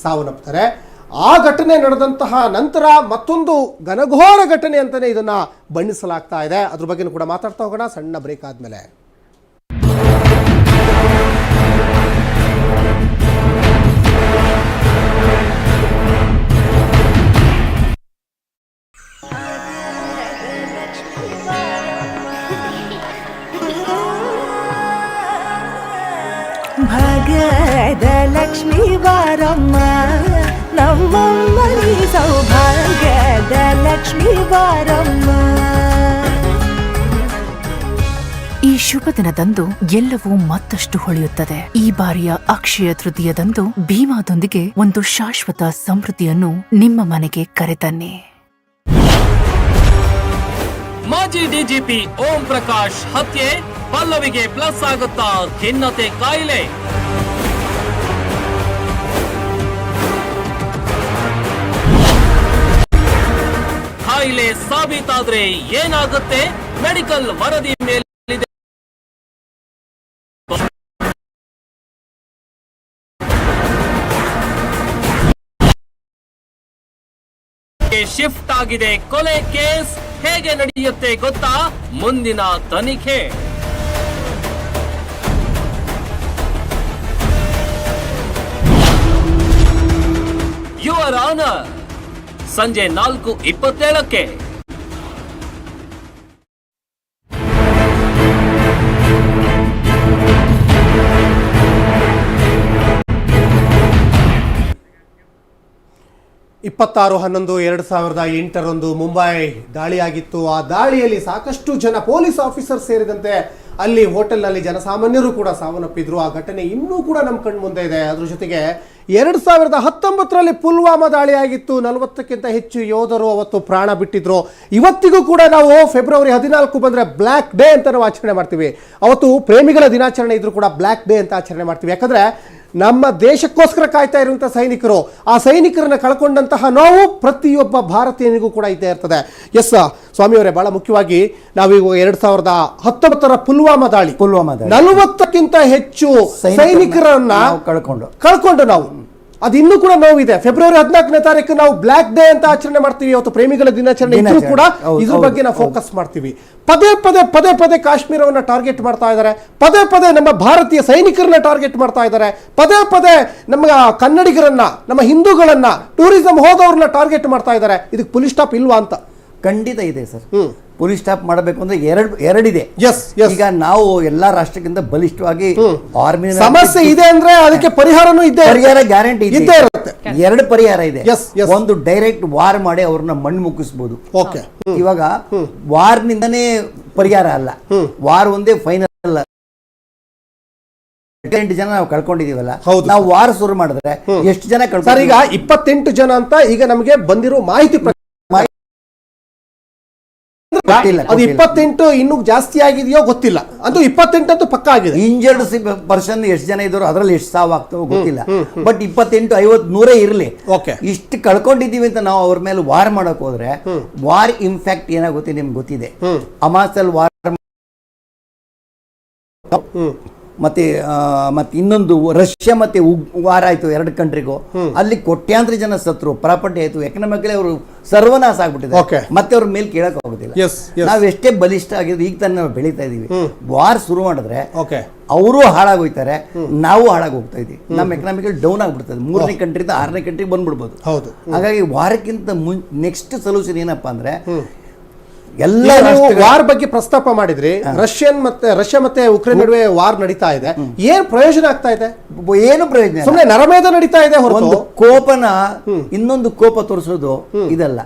ಸಾವನ್ನಪ್ತಾರೆ. ಆ ಘಟನೆ ನಡೆದಂತಹ ನಂತರ ಮತ್ತೊಂದು ಘನಘೋರ ಘಟನೆ ಅಂತಲೇ ಇದನ್ನು ಬಣ್ಣಿಸಲಾಗ್ತಾ ಇದೆ. ಅದ್ರ ಬಗ್ಗೆನೂ ಕೂಡ ಮಾತಾಡ್ತಾ ಹೋಗೋಣ. ಸಣ್ಣ ಬ್ರೇಕ್ ಆದ್ಮೇಲೆ. ಬಾರಮ್ಮ. ಈ ಶುಭ ದಿನದಂದು ಎಲ್ಲವೂ ಮತ್ತಷ್ಟು ಹೊಳೆಯುತ್ತದೆ. ಈ ಬಾರಿಯ ಅಕ್ಷಯ ತೃತೀಯದಂದು ಭೀಮಾದೊಂದಿಗೆ ಒಂದು ಶಾಶ್ವತ ಸಮೃದ್ಧಿಯನ್ನು ನಿಮ್ಮ ಮನೆಗೆ ಕರೆತನ್ನಿ. ಮಾಜಿ ಡಿಜಿಪಿ ಓಂ ಪ್ರಕಾಶ್ ಹತ್ಯೆ ಪಲ್ಲವಿಗೆ ಪ್ಲಸ್ ಆಗುತ್ತಾ ಖಿನ್ನತೆ ಕಾಯಿಲೆ. ಕಾಯಿಲೆ ಸಾಬೀತಾದ್ರೆ ಏನಾಗುತ್ತೆ? ಮೆಡಿಕಲ್ ವರದಿ ಮೇಲಿದೆ. ಶಿಫ್ಟ್ ಆಗಿದೆ ಕೊಲೆ ಕೇಸ್. ಹೇಗೆ ನಡೆಯುತ್ತೆ ಗೊತ್ತಾ? ಮುಂದಿನ ತನಿಖೆ. Your honour. ಸಂಜೆ ನಾಲ್ಕು ಇಪ್ಪತ್ತೇಳಕ್ಕೆ. ಇಪ್ಪತ್ತಾರು ಹನ್ನೊಂದು ಎರಡು ಸಾವಿರದ ಎಂಟರಂದು ಮುಂಬೈ ದಾಳಿಯಾಗಿತ್ತು. ಆ ದಾಳಿಯಲ್ಲಿ ಸಾಕಷ್ಟು ಜನ ಪೊಲೀಸ್ ಆಫೀಸರ್ ಸೇರಿದಂತೆ ಅಲ್ಲಿ ಹೋಟೆಲ್ನಲ್ಲಿ ಜನಸಾಮಾನ್ಯರು ಕೂಡ ಸಾವನ್ನಪ್ಪಿದ್ರು. ಆ ಘಟನೆ ಇನ್ನೂ ಕೂಡ ನಮ್ಮ ಕಣ್ಮುಂದೆ ಇದೆ. ಅದ್ರ ಜೊತೆಗೆ ಎರಡು ಸಾವಿರದ ಹತ್ತೊಂಬತ್ತರಲ್ಲಿ ಪುಲ್ವಾಮಾ ದಾಳಿಯಾಗಿತ್ತು. ನಲವತ್ತಕ್ಕಿಂತ ಹೆಚ್ಚು ಯೋಧರು ಅವತ್ತು ಪ್ರಾಣ ಬಿಟ್ಟಿದ್ರು. ಇವತ್ತಿಗೂ ಕೂಡ ನಾವು ಫೆಬ್ರವರಿ ಹದಿನಾಲ್ಕು ಬಂದರೆ ಬ್ಲ್ಯಾಕ್ ಡೇ ಅಂತ ನಾವು ಆಚರಣೆ ಮಾಡ್ತೀವಿ. ಅವತ್ತು ಪ್ರೇಮಿಗಳ ದಿನಾಚರಣೆ ಇದ್ರೂ ಕೂಡ ಬ್ಲ್ಯಾಕ್ ಡೇ ಅಂತ ಆಚರಣೆ ಮಾಡ್ತೀವಿ. ಯಾಕಂದ್ರೆ ನಮ್ಮ ದೇಶಕ್ಕೋಸ್ಕರ ಕಾಯ್ತಾ ಇರುವಂಥ ಸೈನಿಕರು ಆ ಸೈನಿಕರನ್ನ ಕಳ್ಕೊಂಡಂತಹ ನೋವು ಪ್ರತಿಯೊಬ್ಬ ಭಾರತೀಯನಿಗೂ ಕೂಡ ಇದ್ದೇ ಇರ್ತದೆ ಎಸ್ ಸ್ವಾಮಿಯವರೇ ಬಹಳ ಮುಖ್ಯವಾಗಿ ನಾವೀಗ ಎರಡ್ ಸಾವಿರದ ಹತ್ತೊಂಬತ್ತರ ಪುಲ್ವಾಮಾ ದಾಳಿ ಪುಲ್ವಾಮಾ ದಾಳಿ. ನಲವತ್ತಕ್ಕಿಂತ ಹೆಚ್ಚು ಸೈನಿಕರನ್ನ ಕಳ್ಕೊಂಡು. ಕಳ್ಕೊಂಡು ನಾವು ಅದು ಇನ್ನೂ ಕೂಡ ನೋವಿದೆ. ಫೆಬ್ರವರಿ ಹದಿನಾಲ್ಕನೇ ತಾರೀಕು ನಾವು ಬ್ಲ್ಯಾಕ್ ಡೇ ಅಂತ ಆಚರಣೆ ಮಾಡ್ತೀವಿ. ಅವತ್ತು ಪ್ರೇಮಿಗಳ ದಿನಾಚರಣೆ ಇದ್ರೂ ಕೂಡ ಇದ್ರ ಬಗ್ಗೆ ನಾವು ಫೋಕಸ್ ಮಾಡ್ತೀವಿ. ಪದೇ ಪದೇ ಪದೇ ಪದೇ ಕಾಶ್ಮೀರವನ್ನ ಟಾರ್ಗೆಟ್ ಮಾಡ್ತಾ ಇದ್ದಾರೆ. ಪದೇ ಪದೇ ನಮ್ಮ ಭಾರತೀಯ ಸೈನಿಕರನ್ನ ಟಾರ್ಗೆಟ್ ಮಾಡ್ತಾ ಇದ್ದಾರೆ. ಪದೇ ಪದೇ ನಮ್ಮ ಕನ್ನಡಿಗರನ್ನ ನಮ್ಮ ಹಿಂದೂಗಳನ್ನ ಟೂರಿಸಂ ಹೋದವ್ರನ್ನ ಟಾರ್ಗೆಟ್ ಮಾಡ್ತಾ ಇದ್ದಾರೆ. ಇದಕ್ಕೆ ಪೊಲೀಸ್ ಸ್ಟಾಪ್ ಇಲ್ವಾ ಅಂತ? ಖಂಡಿತ ಇದೆ ಸರ್. ಪೊಲೀಸ್ ಸ್ಟಾಪ್ ಮಾಡಬೇಕು ಅಂದ್ರೆ ಎರಡು ಎರಡಿದೆ. ಎಸ್. ಈಗ ನಾವು ಎಲ್ಲಾ ರಾಷ್ಟ್ರಕ್ಕಿಂತ ಬಲಿಷ್ಠವಾಗಿ ಆರ್ಮಿ ಸಮಸ್ಯೆ ಇದೆ ಅಂದ್ರೆ ಅದಕ್ಕೆ ಪರಿಹಾರನೂ ಇದೆ. ಪರಿಹಾರ ಗ್ಯಾರಂಟಿ ಇದ್ದೇ ಇರುತ್ತೆ. ಎರಡು ಪರಿಹಾರ ಇದೆ. ಒಂದು ಡೈರೆಕ್ಟ್ ವಾರ್ ಮಾಡಿ ಅವ್ರನ್ನ ಮಣ್ಣು ಮುಕ್ಕಿಸ್ಬೋದು. ಓಕೆ ಇವಾಗ ವಾರ್ ನಿಂದನೇ ಪರಿಹಾರ ಅಲ್ಲ. ವಾರ್ ಒಂದೇ ಫೈನಲ್ ಅಲ್ಲ. ಎಂಟು ಜನ ನಾವು ಕಳ್ಕೊಂಡಿದೀವಲ್ಲ. ನಾವು ವಾರ್ ಶುರು ಮಾಡಿದ್ರೆ ಎಷ್ಟು ಜನ ಈಗ ಇಪ್ಪತ್ತೆಂಟು ಜನ ಅಂತ ಈಗ ನಮಗೆ ಬಂದಿರೋ ಮಾಹಿತಿ ಅದು. ಇಪ್ಪತ್ತೆಂಟು ಇನ್ನೂ ಜಾಸ್ತಿ ಆಗಿದೆಯೋ ಗೊತ್ತಿಲ್ಲ. ಅದು ಇಪ್ಪತ್ತೆಂಟು ಅಂತೂ ಪಕ್ಕ ಆಗಿದೆ. ಇಂಜರ್ಡ್ ಪರ್ಸನ್ ಎಷ್ಟು ಜನ ಇದ್ರು ಅದ್ರಲ್ಲಿ ಎಷ್ಟು ಸಾವು ಆಗ್ತಾವೋ ಗೊತ್ತಿಲ್ಲ. ಬಟ್ ಇಪ್ಪತ್ತೆಂಟು ಐವತ್ ನೂರೇ ಇರಲಿ. ಓಕೆ ಇಷ್ಟು ಕಳ್ಕೊಂಡಿದೀವಿ ಅಂತ ನಾವು ಅವ್ರ ಮೇಲೆ ವಾರ್ ಮಾಡಕ್ ಹೋದ್ರೆ ವಾರ್ ಇನ್ಫ್ಯಾಕ್ಟ್ ಏನಾಗುತ್ತೆ ನಿಮ್ಗೆ ಗೊತ್ತಿದೆ. ಅಮಾಸಲ್ ವಾರ್ ಮತ್ತೆ ಮತ್ತೆ ಇನ್ನೊಂದು ರಷ್ಯಾ ಮತ್ತೆ ಉಗ್- ವಾರ ಆಯ್ತು ಎರಡು ಕಂಟ್ರಿಗೂ. ಅಲ್ಲಿ ಕೋಟ್ಯಾಂತರ ಜನ ಸತ್ರು ಪ್ರಾಪರ್ಟಿ ಆಯ್ತು. ಎಕನಾಮಿಕಲಿ ಅವರು ಸರ್ವನಾಶ. ಆಗ್ಬಿಟ್ಟಿದೆ ಮತ್ತೆ ಅವ್ರ ಮೇಲೆ ಕೇಳಕ್ ಆಗೋದಿಲ್ಲ. ನಾವ್ ಎಷ್ಟೇ ಬಲಿಷ್ಠ ಆಗಿದ್ರು ಈಗ ತಾನೇ ನಾವು ಬೆಳೀತಾ ಇದೀವಿ. ವಾರ್ ಶುರು ಮಾಡಿದ್ರೆ ಓಕೆ. ಅವರು ಹಾಳಾಗೋಯ್ತಾರೆ ನಾವು ಹಾಳಾಗಿ ಹೋಗ್ತಾ ಇದೀವಿ ನಮ್ಮ ಎಕನಾಮಿಕಲ್ ಡೌನ್ ಆಗ್ಬಿಡ್ತದೆ. ಮೂರನೇ ಕಂಟ್ರಿ ಆರನೇ ಕಂಟ್ರಿ ಬಂದ್ಬಿಡ್ಬೋದು. ಹೌದು. ಹಾಗಾಗಿ ವಾರಕ್ಕಿಂತ ಮುನ್ ನೆಕ್ಸ್ಟ್ ಸೊಲ್ಯೂಷನ್ ಏನಪ್ಪಾ ಅಂದ್ರೆ ಎಲ್ಲ ವಾರ್ ಬಗ್ಗೆ ಪ್ರಸ್ತಾಪ ಮಾಡಿದ್ರಿ. ರಷ್ಯನ್ ಮತ್ತೆ ರಷ್ಯಾ ಮತ್ತೆ ಉಕ್ರೇನ್ ನಡುವೆ ವಾರ್ ನಡೀತಾ ಇದೆ. ಏನ್ ಪ್ರಯೋಜನ ಆಗ್ತಾ ಇದೆ? ಏನು ಪ್ರಯೋಜನ. ಸುಮ್ಮನೆ ನರಮೇಧ ನಡೀತಾ ಇದೆ ಒಂದು ಕೋಪನ ಇನ್ನೊಂದು ಕೋಪ ತೋರಿಸೋದು ಇದಲ್ಲ.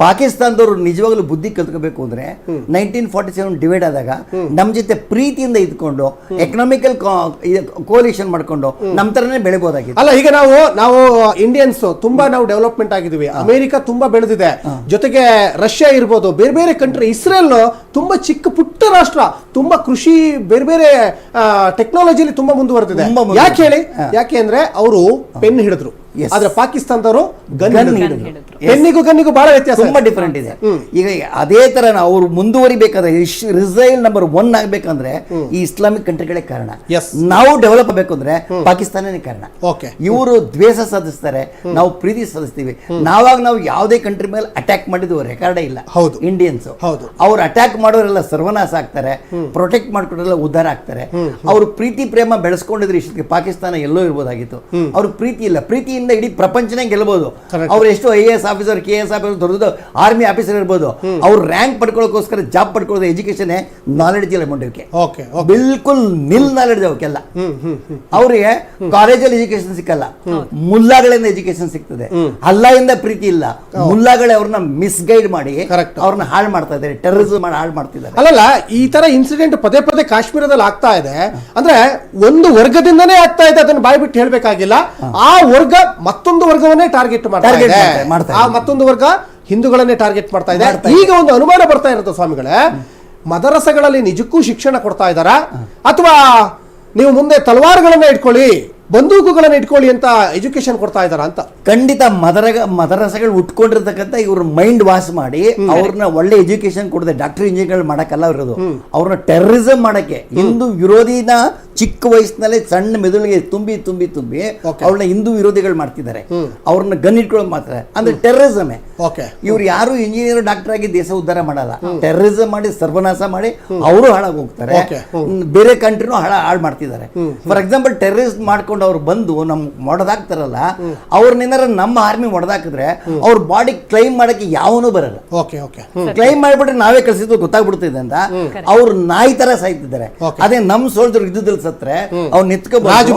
ಪಾಕಿಸ್ತಾನದವರು ನಿಜವಾಗ್ಲೂ ಬುದ್ಧಿ ಕಲ್ತ್ಕೋಬೇಕು ಅಂದ್ರೆ ನೈನ್ಟೀನ್ ಫಾರ್ಟಿ ಸೆವೆನ್ ಡಿವೈಡ್ ಆದಾಗ ನಮ್ಮ ಜೊತೆ ಪ್ರೀತಿಯಿಂದ ಇದ್ಕೊಂಡು ಎಕನಾಮಿಕಲ್ ಕೋಲಿಷನ್ ಮಾಡ್ಕೊಂಡು ನಮ್ಮ ತರನೇ ಬೆಳಿಬೋದಾಗಿತ್ತು. ಅಲ್ಲ ಈಗ ನಾವು ನಾವು ಇಂಡಿಯನ್ಸ್ ತುಂಬಾ ನಾವು ಡೆವಲಪ್ಮೆಂಟ್ ಆಗಿದ್ದೀವಿ ಅಮೆರಿಕ ತುಂಬಾ ಬೆಳೆದಿದೆ. ಜೊತೆಗೆ ರಷ್ಯಾ ಇರ್ಬೋದು ಬೇರೆ ಬೇರೆ ಕಂಟ್ರಿ ಇಸ್ರೇಲ್ ತುಂಬಾ ಚಿಕ್ಕ ಪುಟ್ಟ ರಾಷ್ಟ್ರ ತುಂಬಾ ಕೃಷಿ ಬೇರೆ ಬೇರೆ ಟೆಕ್ನಾಲಜಿಲಿ ತುಂಬಾ ಮುಂದುವರೆದಿದೆ. ಯಾಕೆ ಹೇಳಿ? ಯಾಕೆ ಅಂದ್ರೆ ಅವರು ಪೆನ್ ಹಿಡಿದ್ರು. ಆದ್ರೆ ಪಾಕಿಸ್ತಾನದವರು ಗನ್ ಗನ್ ಹಿಡಿದ್ರು. ಹಿಡಿದ್ರು. ಗನ್ನಿಗೂ ಬಹಳ ವ್ಯತ್ಯಾಸ ತುಂಬಾ ಡಿಫರೆಂಟ್ ಇದೆ. ಈಗ ಅದೇ ತರ ಅವರು ಮುಂದುವರಿಬೇಕಾದ್ರೆ ರಿಸೈಲ್ ನಂಬರ್ ಒನ್ ಆಗ್ಬೇಕಂದ್ರೆ ಈ ಇಸ್ಲಾಮಿಕ್ ಕಂಟ್ರಿಗಳೇ ಕಾರಣ. ನಾವು ಡೆವಲಪ್ ಆಗಬೇಕು ಅಂದ್ರೆ ಪಾಕಿಸ್ತಾನನೇ ಕಾರಣ. ಇವರು ದ್ವೇಷ ಸಾಧಿಸ್ತಾರೆ ನಾವು ಪ್ರೀತಿ ಸಾಧಿಸ್ತೀವಿ. ನಾವಾಗ ನಾವು ಯಾವುದೇ ಕಂಟ್ರಿ ಮೇಲೆ ಅಟ್ಯಾಕ್ ಮಾಡಿದ್ದು ರೆಕಾರ್ಡೇ ಇಲ್ಲ. ಹೌದು. ಇಂಡಿಯನ್ಸ್ ಹೌದು. ಅವ್ರು ಅಟ್ಯಾಕ್ ಮಾಡೋರೆಲ್ಲ ಸರ್ವನಾಶ ಆಗ್ತಾರೆ ಪ್ರೊಟೆಕ್ಟ್ ಮಾಡ್ಕೊಂಡ್ರೆಲ್ಲ ಉದ್ಧಾರ ಆಗ್ತಾರೆ. ಅವರು ಪ್ರೀತಿ ಪ್ರೇಮ ಬೆಳೆಸ್ಕೊಂಡಿದ್ರೆ ಇಷ್ಟಕ್ಕೆ ಪಾಕಿಸ್ತಾನ ಎಲ್ಲೋ ಇರ್ಬೋದಾಗಿತ್ತು. ಅವ್ರ ಪ್ರೀತಿ ಇಲ್ಲ. ಪ್ರೀತಿ ಪ್ರೀತಿಯಿಂದ ಇಡೀ ಪ್ರಪಂಚನೇ ಗೆಲ್ಬಹುದು Correct. ಅವ್ರು ಎಷ್ಟು I A S officer K S officer ದೊಡ್ಡ ಆರ್ಮಿ ಆಫೀಸರ್ ಇರ್ಬೋದು. ಅವ್ರು ರ್ಯಾಂಕ್ ಪಡ್ಕೊಳ್ಳೋಕೋಸ್ಕರ ಜಾಬ್ ಪಡ್ಕೊಳ್ಳೋದು ಎಜುಕೇಶನ್ ನಾಲೆಡ್ಜ್ ಇಲ್ಲ ಮುಂಡಕ್ಕೆ ಬಿಲ್ಕುಲ್ ನಿಲ್ ನಾಲೆಡ್ಜ್ ಅವಕ್ಕೆಲ್ಲ ಅವರಿಗೆ ಕಾಲೇಜಲ್ಲಿ ಎಜುಕೇಶನ್ ಸಿಕ್ಕಲ್ಲ. ಮುಲ್ಲಾಗಳಿಂದ ಎಜುಕೇಶನ್ ಸಿಗ್ತದೆ. ಅಲ್ಲಾಯಿಂದ ಪ್ರೀತಿ ಇಲ್ಲ. ಮುಲ್ಲಾಗಳೇ ಅವ್ರನ್ನ ಮಿಸ್ಗೈಡ್ ಮಾಡಿ. ಅವ್ರನ್ನ ಹಾಳು ಮಾಡ್ತಾ ಇದ್ದಾರೆ ಟೆರರಿಸಮ್ ಮಾಡಿ ಹಾಳು ಮಾಡ್ತಿದ್ದಾರೆ. ಅಲ್ಲಲ್ಲ ಈ ತರ ಇನ್ಸಿಡೆಂಟ್ ಪದೇ ಪದೇ ಕಾಶ್ಮೀರದಲ್ಲಿ ಆಗ್ತಾ ಇದೆ. ಅಂದ್ರೆ ಒಂದು ವರ್ಗದಿಂದನೇ ಆಗ್ತಾ ಇದೆ ಅದನ್ನು ಬಾಯ್ಬಿಟ್ಟು ಹೇಳ್ಬೇಕಾಗಿಲ್ಲ. ಆ ವರ್ಗ ಮತ್ತೊಂದು ವರ್ಗವನ್ನೇ ಟಾರ್ಗೆಟ್ ಮಾಡ್ತಾ ಇದೆ. ಆ ಮತ್ತೊಂದು ವರ್ಗ ಹಿಂದೂಗಳನ್ನೇ ಟಾರ್ಗೆಟ್ ಮಾಡ್ತಾ ಇದೆ. ಈಗ ಒಂದು ಅನುಮಾನ ಬರ್ತಾ ಇರುತ್ತೆ ಸ್ವಾಮಿಗಳೇ ಮದರಸಗಳಲ್ಲಿ ನಿಜಕ್ಕೂ ಶಿಕ್ಷಣ ಕೊಡ್ತಾ ಇದ್ದಾರಾ? ಅಥವಾ ನೀವು ಮುಂದೆ ತಲವಾರುಗಳನ್ನ ಇಟ್ಕೊಳ್ಳಿ ಬಂದೂಕುಗಳನ್ನ ಇಟ್ಕೊಳ್ಳಿ ಅಂತ ಎಜುಕೇಶನ್ ಕೊಡ್ತಾ ಇದಾರ ಅಂತ? ಖಂಡಿತ ಮದರ ಮದರಸಗಳು ಉಟ್ಕೊಂಡಿರ್ತಕ್ಕಂಥ ಇವ್ರ ಮೈಂಡ್ ವಾಶ್ ಮಾಡಿ ಅವ್ರನ್ನ ಒಳ್ಳೆ ಎಜುಕೇಶನ್ ಕೊಡದೆ ಡಾಕ್ಟರ್ ಇಂಜಿನಿಯರ್ ಮಾಡಕ್ಕಲ್ಲ ಇರೋದು. ಅವ್ರನ್ನ ಟೆರರಿಸಮ್ ಮಾಡಕ್ಕೆ. ಹಿಂದೂ ವಿರೋಧಿನ ಚಿಕ್ಕ ವಯಸ್ಸಿನಲ್ಲೇ ಸಣ್ಣ ಮೆದುಳಿಗೆ ತುಂಬಿ ತುಂಬಿ ತುಂಬಿ. ಅವ್ರನ್ನ ಹಿಂದೂ ವಿರೋಧಿಗಳು ಮಾಡ್ತಿದ್ದಾರೆ. ಅವ್ರನ್ನ ಗನ್ ಇಟ್ಕೊಳ್ಳೋದು ಮಾತ್ರ ಅಂದ್ರೆ ಟೆರರಿಸಮೇ ಇವ್ರು ಯಾರು ಇಂಜಿನಿಯರ್ ಡಾಕ್ಟರ್ ಆಗಿ ದೇಶ ಉದ್ಧಾರ ಮಾಡಲ್ಲ. ಟೆರರಿಸಮ್ ಮಾಡಿ ಸರ್ವನಾಶ ಮಾಡಿ ಅವರು ಹಾಳಾಗಿ ಹೋಗ್ತಾರೆ. ಬೇರೆ ಕಂಟ್ರಿನೂ ಹಾಳ ಹಾಳು ಮಾಡ್ತಿದ್ದಾರೆ. ಫಾರ್ ಎಕ್ಸಾಂಪಲ್ ಟೆರರಿಸ್ಟ್ ಮಾಡ್ಕೊಂಡು ಅವ್ರು ಬಂದು ನಮ್ ಮೊಡದಾಕ್ತಾರಲ್ಲ ಅವ್ರನ್ನೇನಾರ ನಮ್ಮ ಆರ್ಮಿ ಹೊಡೆದಾಕಿದ್ರೆ ಅವ್ರ ಬಾಡಿ ಕ್ಲೈಮ್ ಮಾಡಕ್ಕೆ ಯಾವನು ಬರಲ್ಲ. ಓಕೆ ಓಕೆ ಕ್ಲೈಮ್ ಮಾಡ್ಬಿಟ್ರೆ ನಾವೇ ಕಳಿಸಿದ್ದು ಗೊತ್ತಾಗ್ಬಿಡ್ತಿದೆ ಅಂತ ಅವ್ರು ನಾಯಿ ತರ ಸಾಯ್ತಿದ್ದಾರೆ. ಅದೇ ನಮ್ ಸೋಲ್ಜರ್ ಯುದ್ಧದಲ್ಲಿ ಸತ್ರೆ ಅವ್ರು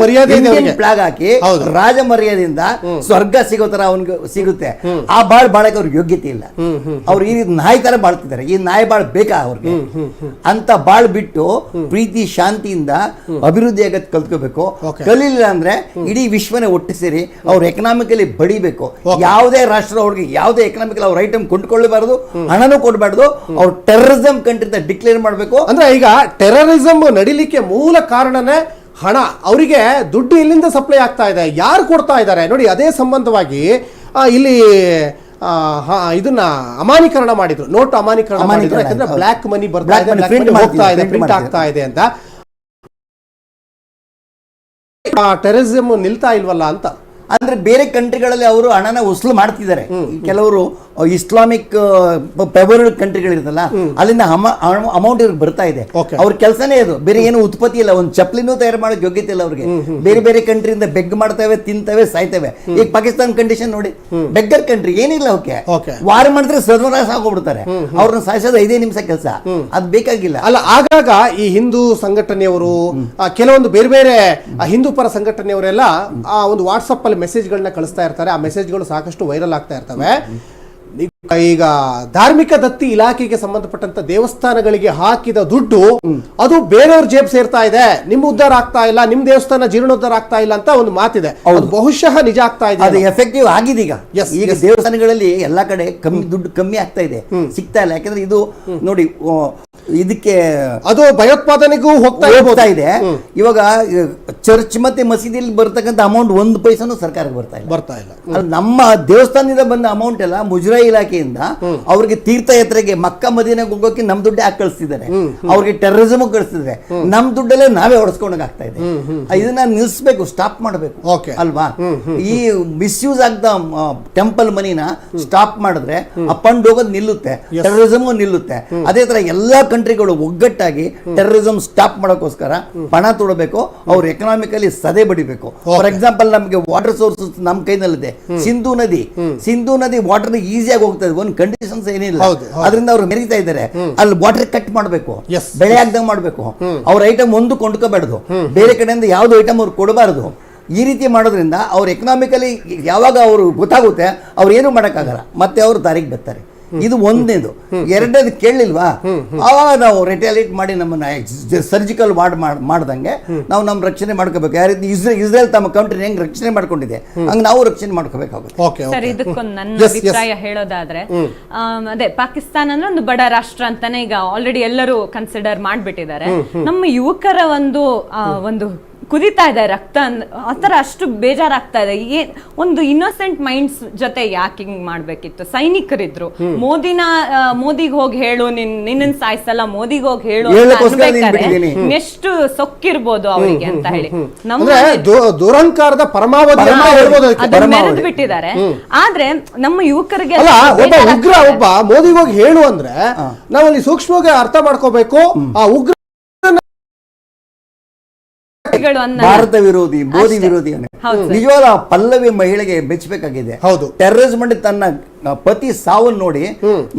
ಮರ್ಯಾದೆ ಅವ್ರಿಗೆ. ಫ್ಲಾಗ್ ಹಾಕಿ ರಾಜ ಮರ್ಯಾದೆಯಿಂದ ಸ್ವರ್ಗ ಸಿಗೋ ತರ ಅವನ್ಗೆ ಸಿಗುತ್ತೆ. ಆ ಬಾಳ್ ಬಾಳಕ್ಕೆ ಅವ್ರಿಗೆ ಯೋಗ್ಯತೆ ಇಲ್ಲ. ಅವ್ರು ಈ ನಾಯಿ ತರ ಬಾಳ್ತಿದ್ದಾರೆ. ಈ ನಾಯಿ ಬಾಳ್ ಬೇಕಾ ಅವ್ರಿಗೆ? ಅಂತ ಬಾಳ್ ಬಿಟ್ಟು ಪ್ರೀತಿ ಶಾಂತಿಯಿಂದ ಅಭಿವೃದ್ಧಿ ಆಗತ್ ಕಲ್ತ್ಕೋಬೇಕು. ಕಲಿಲಿಲ್ಲ ಅಂದ್ರೆ ಇಡೀ ವಿಶ್ವನೇ ಒಟ್ಟು ಸೇರಿ ಅವ್ರ ಎಕನಾಮಿಕಲಿ ಬಡಿಬೇಕು. ಯಾವುದೇ ರಾಷ್ಟ್ರ ಅವ್ರಿಗೆ ಯಾವುದೇ ಎಕನಾಮಿಕಲ್ ಅವ್ರ ಐಟಮ್ ಕೊಂಡ್ಕೊಳ್ಳಬಾರದು ಹಣನೂ ಕೊಡಬಾರ್ದು ಅವ್ರು ಟೆರರಿಸಮ್ ಕಂಟ್ರಿ ಅಂತ ಡಿಕ್ಲೇರ್ ಮಾಡಬೇಕು. ಅಂದ್ರೆ ಈಗ ಟೆರರಿಸಂ ನಡಿಲಿಕ್ಕೆ ಮೂಲ ಕಾರಣನೇ ಹಣ. ಅವರಿಗೆ ದುಡ್ಡು ಇಲ್ಲಿಂದ ಸಪ್ಲೈ ಆಗ್ತಾ ಇದೆ. ಯಾರು ಕೊಡ್ತಾ ಇದ್ದಾರೆ? ನೋಡಿ ಅದೇ ಸಂಬಂಧವಾಗಿ ಇಲ್ಲಿ ಇದನ್ನ ಅಮಾನೀಕರಣ ಮಾಡಿದ್ರು. ನೋಟ್ ಅಮಾನೀಕರಣ ಮಾಡಿದ್ರು. ಯಾಕಂದ್ರೆ. ಬ್ಲಾಕ್ ಮನಿ ಬರ್ತಾ ಇದೆ ಹೋಗ್ತಾ ಇದೆ ಪ್ರಿಂಟ್ ಆಗ್ತಾ ಇದೆ ಅಂತ. ಟೆರರಿಸಂ ನಿಲ್ತಾ ಇಲ್ವಲ್ಲ ಅಂತ. ಅಂದ್ರೆ ಬೇರೆ ಕಂಟ್ರಿಗಳಲ್ಲಿ ಅವರು ಹಣನ ವಸೂಲು ಮಾಡ್ತಿದ್ದಾರೆ. ಕೆಲವರು ಇಸ್ಲಾಮಿಕ್ ಫೆವರಲ್ ಕಂಟ್ರಿಗಳಿರುತ್ತಲ್ಲ ಅಲ್ಲಿಂದ ಅಮೌಂಟ್ ಇವ್ರಿಗೆ ಬರ್ತಾ ಇದೆ. ಅವ್ರ ಕೆಲಸನೇ ಅದು. ಬೇರೆ ಏನು ಉತ್ಪತ್ತಿ ಇಲ್ಲ. ಒಂದು ಚಪ್ಪಲಿನೂ ತಯಾರು ಮಾಡೋಕೆ ಯೋಗ್ಯತೆ ಇಲ್ಲ ಅವ್ರಿಗೆ. ಬೇರೆ ಬೇರೆ ಕಂಟ್ರಿಯಿಂದ ಬೆಗ್ ಮಾಡ್ತವೆ ತಿಂತವೆ ಸಾಯ್ತವೆ. ಈಗ ಪಾಕಿಸ್ತಾನ ಕಂಡೀಷನ್ ನೋಡಿ. ಬೆಗ್ಗರ್ ಕಂಟ್ರಿ ಏನಿಲ್ಲ ಅವಕ್ಕೆ. ವಾರ ಮಾಡಿದ್ರೆ ಸರ್ವನಾಶ ಆಗೋಗ್ಬಿಡ್ತಾರೆ ಅವ್ರನ್ನ ಸಾಯಿಸೋದು ಐದೇ ನಿಮಿಷ ಕೆಲಸ. ಅದು ಬೇಕಾಗಿಲ್ಲ. ಅಲ್ಲ ಆಗಾಗ ಈ ಹಿಂದೂ ಸಂಘಟನೆಯವರು ಕೆಲವೊಂದು ಬೇರೆ ಬೇರೆ ಹಿಂದೂ ಪರ ಸಂಘಟನೆಯವರೆಲ್ಲ ಆ ಒಂದು ವಾಟ್ಸಪ್ ಅಲ್ಲಿ ಮೆಸೇಜ್ಗಳನ್ನ ಕಳಿಸ್ತಾ ಇರ್ತಾರೆ. ಆ ಮೆಸೇಜ್ಗಳು ಸಾಕಷ್ಟು ವೈರಲ್ ಆಗ್ತಾ ಇರ್ತವೆ. ಈಗ ಧಾರ್ಮಿಕ ದತ್ತಿ ಇಲಾಖೆಗೆ ಸಂಬಂಧಪಟ್ಟಂತ ದೇವಸ್ಥಾನಗಳಿಗೆ ಹಾಕಿದ ದುಡ್ಡು ಅದು ಬೇರೆಯವ್ರ ಜೇಬ್ ಸೇರ್ತಾ ಇದೆ. ನಿಮ್ ಉದ್ಧಾರ ಆಗ್ತಾ ಇಲ್ಲ ನಿಮ್ ದೇವಸ್ಥಾನ ಜೀರ್ಣೋದ್ಧಾರ ಆಗ್ತಾ ಇಲ್ಲ ಅಂತ ಒಂದು ಮಾತಿದೆ. ಅದು ಬಹುಶಃ ನಿಜ ಆಗ್ತಾ ಅದು ಇದೆ ಎಫೆಕ್ಟಿವ್ ಆಗಿದೆ ಈಗ. ಈಗ ದೇವಸ್ಥಾನಗಳಲ್ಲಿ ಎಲ್ಲಾ ಕಡೆ ಕಮ್ಮಿ ದುಡ್ಡು ಕಮ್ಮಿ ಆಗ್ತಾ ಇದೆ. ಸಿಗ್ತಾ ಇಲ್ಲ. ಯಾಕಂದ್ರೆ ಇದು ನೋಡಿ ಇದಕ್ಕೆ ಅದು ಭಯೋತ್ಪಾದನೆಗೂ ಹೋಗ್ತಾ. ಹೋಗ್ತಾ ಇದೆ. ಇವಾಗ ಚರ್ಚ್ ಮತ್ತೆ ಮಸೀದಿಯಲ್ಲಿ ಬರ್ತಕ್ಕಂಥ ಅಮೌಂಟ್ ಒಂದು ಪೈಸಾನು ಸರ್ಕಾರಕ್ಕೆ ಬರ್ತಾ ಇಲ್ಲ. ಬರ್ತಾ ಇಲ್ಲ. ಅದು ನಮ್ಮ ದೇವಸ್ಥಾನದಿಂದ ಬಂದ ಅಮೌಂಟ್ ಎಲ್ಲ ಮುಜರಾಯಿ ಇಲಾಖೆಯಿಂದ ಅವ್ರಿಗೆ ತೀರ್ಥಯಾತ್ರೆಗೆ ಮಕ್ಕ ಮದಿನಾಗ ಹೋಗೋಕೆ ನಮ್ ದುಡ್ಡೇ ಹಾಕಿ ಕಳಿಸ್ತಿದ್ದಾರೆ ಅವ್ರಿಗೆ ಟೆರರಿಸಮ್ ಕಳಿಸ್ತಿದ್ದಾರೆ ನಮ್ ದುಡ್ಡಲ್ಲೇ ನಾವೇ ಹೊಡ್ಸ್ಕೊಂಡಾಗ ಆಗ್ತಾ ಇದೆ. ಇದನ್ನ ನಿಲ್ಸ್ಬೇಕು ಸ್ಟಾಪ್ ಮಾಡಬೇಕು. ಅಲ್ವಾ? ಈ ಮಿಸ್ಯೂಸ್ ಆಗ್ದ ಟೆಂಪಲ್ ಮನಿನ ಸ್ಟಾಪ್ ಮಾಡಿದ್ರೆ ಅಪ್ ಅಂಡ್ ಹೋಗೋದು ನಿಲ್ಲುತ್ತೆ. ಟೆರರಿಸಮ್ ನಿಲ್ಲುತ್ತೆ. ಅದೇ ತರ ಎಲ್ಲಾ ಕಂಟ್ರಿಗಳು ಒಗ್ಗಟ್ಟಾಗಿ ಟೆರರಿಸಮ್ ಸ್ಟಾಪ್ ಮಾಡೋಕ್ಕೋಸ್ಕರ ಪಣ ತೊಡಬೇಕು ಅವ್ರು ಎಕನಾಮಿಕಲಿ ಸದೆ ಬಡಿಬೇಕು. ಫಾರ್ ಎಕ್ಸಾಂಪಲ್ ನಮಗೆ ವಾಟರ್ ಸೋರ್ಸಸ್ ನಮ್ಮ ಕೈನಲ್ಲಿದೆ. ಸಿಂಧು ನದಿ. ಸಿಂಧು ನದಿ ವಾಟರ್ ಈಸಿಯಾಗಿ ಹೋಗ್ತದೆ ಒಂದು ಕಂಡೀಷನ್ಸ್ ಏನಿಲ್ಲ. ಅದರಿಂದ ಅವ್ರು ಮೆರಿತಾ ಇದ್ದಾರೆ. ಅಲ್ಲಿ ವಾಟರ್ ಕಟ್ ಮಾಡಬೇಕು. ಬೆಳೆ ಆಗ್ದಂಗೆ ಮಾಡಬೇಕು. ಅವ್ರ ಐಟಮ್ ಒಂದು ಕೊಂಡ್ಕೋಬಾರ್ದು ಬೇರೆ ಕಡೆಯಿಂದ ಯಾವ್ದು ಐಟಮ್ ಅವ್ರು ಕೊಡಬಾರ್ದು. ಈ ರೀತಿ ಮಾಡೋದ್ರಿಂದ ಅವ್ರ ಎಕನಾಮಿಕಲಿ ಯಾವಾಗ ಅವರು ಗೊತ್ತಾಗುತ್ತೆ ಅವ್ರು ಏನು ಮಾಡೋಕ್ಕಾಗಲ್ಲ. ಮತ್ತೆ ಅವರು ದಾರಿಗೆ ಬರ್ತಾರೆ. ಇದು ಒಂದನೇದು ಎರಡನೇದು ಕೇಳಲಿಲ್ವಾ ಆವಾಗ ನಾವು ರಿಟಾಲಿಯೇಟ್ ಮಾಡಿ ನಮ್ಮನ್ನ ಸರ್ಜಿಕಲ್ ವಾರ್ಡ್ ಮಾಡ್ದಂಗೆ ನಾವು ನಮ್ಮ ರಕ್ಷಣೆ ಮಾಡ್ಕೋಬೇಕು. ಯಾವ ರೀತಿ ಇಸ್ರೇಲ್ ಇಸ್ರೇಲ್ ತಮ್ಮ ಕಂಟ್ರಿ ಹೆಂಗ್ ರಕ್ಷಣೆ ಮಾಡ್ಕೊಂಡಿದೆ ಹಂಗೆ ನಾವು ರಕ್ಷಣೆ ಮಾಡ್ಕೋಬೇಕಾಗುತ್ತೆ. ಸರ್ ಇದಕ್ಕೊಂದು ನನ್ನ. ಅಭಿಪ್ರಾಯ ಹೇಳೋದಾದ್ರೆ ಅದೇ ಪಾಕಿಸ್ತಾನ ಅಂದ್ರೆ ಒಂದು ಬಡ ರಾಷ್ಟ್ರ ಅಂತಾನೆ ಈಗ ಆಲ್ರೆಡಿ ಎಲ್ಲರೂ ಕನ್ಸಿಡರ್ ಮಾಡ್ಬಿಟ್ಟಿದ್ದಾರೆ. ನಮ್ಮ ಯುವಕರ ಒಂದು ಆ, ಒಂದು ಕುದಿತಾ ಇದೆ ರಕ್ತ ಅಂದ್- ಥರ ಅಷ್ಟು ಬೇಜಾರಾಗ್ತಾ ಇದೆ. ಏನ್ ಒಂದು ಇನ್ನೋಸೆಂಟ್ ಮೈಂಡ್ಸ್ ಜೊತೆ ಯಾಕೆ ಹಿಂಗ್ ಮಾಡ್ಬೇಕಿತ್ತು? ಸೈನಿಕರಿದ್ರು. ಮೋದಿನ ಮೋದಿಗೆ ಹೋಗಿ ಹೇಳು ನಿನ್ ನಿನ್ನ ಸಾಯಿಸಲ್ಲ ಮೋದಿಗೆ ಹೋಗಿ ಹೇಳು ಹೇಳಕ್ಕೋಸ್ಕರ ನೀನ್ ಎಷ್ಟು ಸೊಕ್ಕಿರ್ಬೋದು ಅವರಿಗೆ ಅಂತ ಹೇಳಿ. ನಮ್ಮ ಅಂದ್ರೆ ದು- ದುರಂಕಾರದ ಪರಮಾವಧಿ ಅಂತ ಪರಮಾವಧಿ. ಹೇಳ್ಬೋದು ಅದಕ್ಕೆ. ಅದನ್ನ ಪರಮಾವಧಿ. ಮೆರೆದು ಬಿಟ್ಟಿದ್ದಾರೆ ಆದ್ರೆ ನಮ್ಮ ಯುವಕರಿಗೆ ಅಲ್ಲ ಅದು ಒಬ್ಬ ಬೇಜಾರಾಗ್ತಾ ಉಗ್ರ ಇದೆ. ಒಬ್ಬ ಮೋದಿಗೆ ಹೋಗಿ ಹೇಳು ಅಂದ್ರೆ ನಾವಲ್ಲಿ ಸೂಕ್ಷ್ಮವಾಗಿ ಅರ್ಥ ಮಾಡ್ಕೋಬೇಕು. ಆ ಉಗ್ರ ಭಾರತ ವಿರೋಧಿ ಮೋದಿ ವಿರೋಧಿ ನಿಜವಾದ ಪಲ್ಲವಿ ಮಹಿಳೆಗೆ ಮೆಚ್ಚಬೇಕಾಗಿದೆ. ಹೌದು. ಟೆರರಿಸ್ ಮಂಡಿ ತನ್ನ ಪತಿ ಸಾವನ್ ನೋಡಿ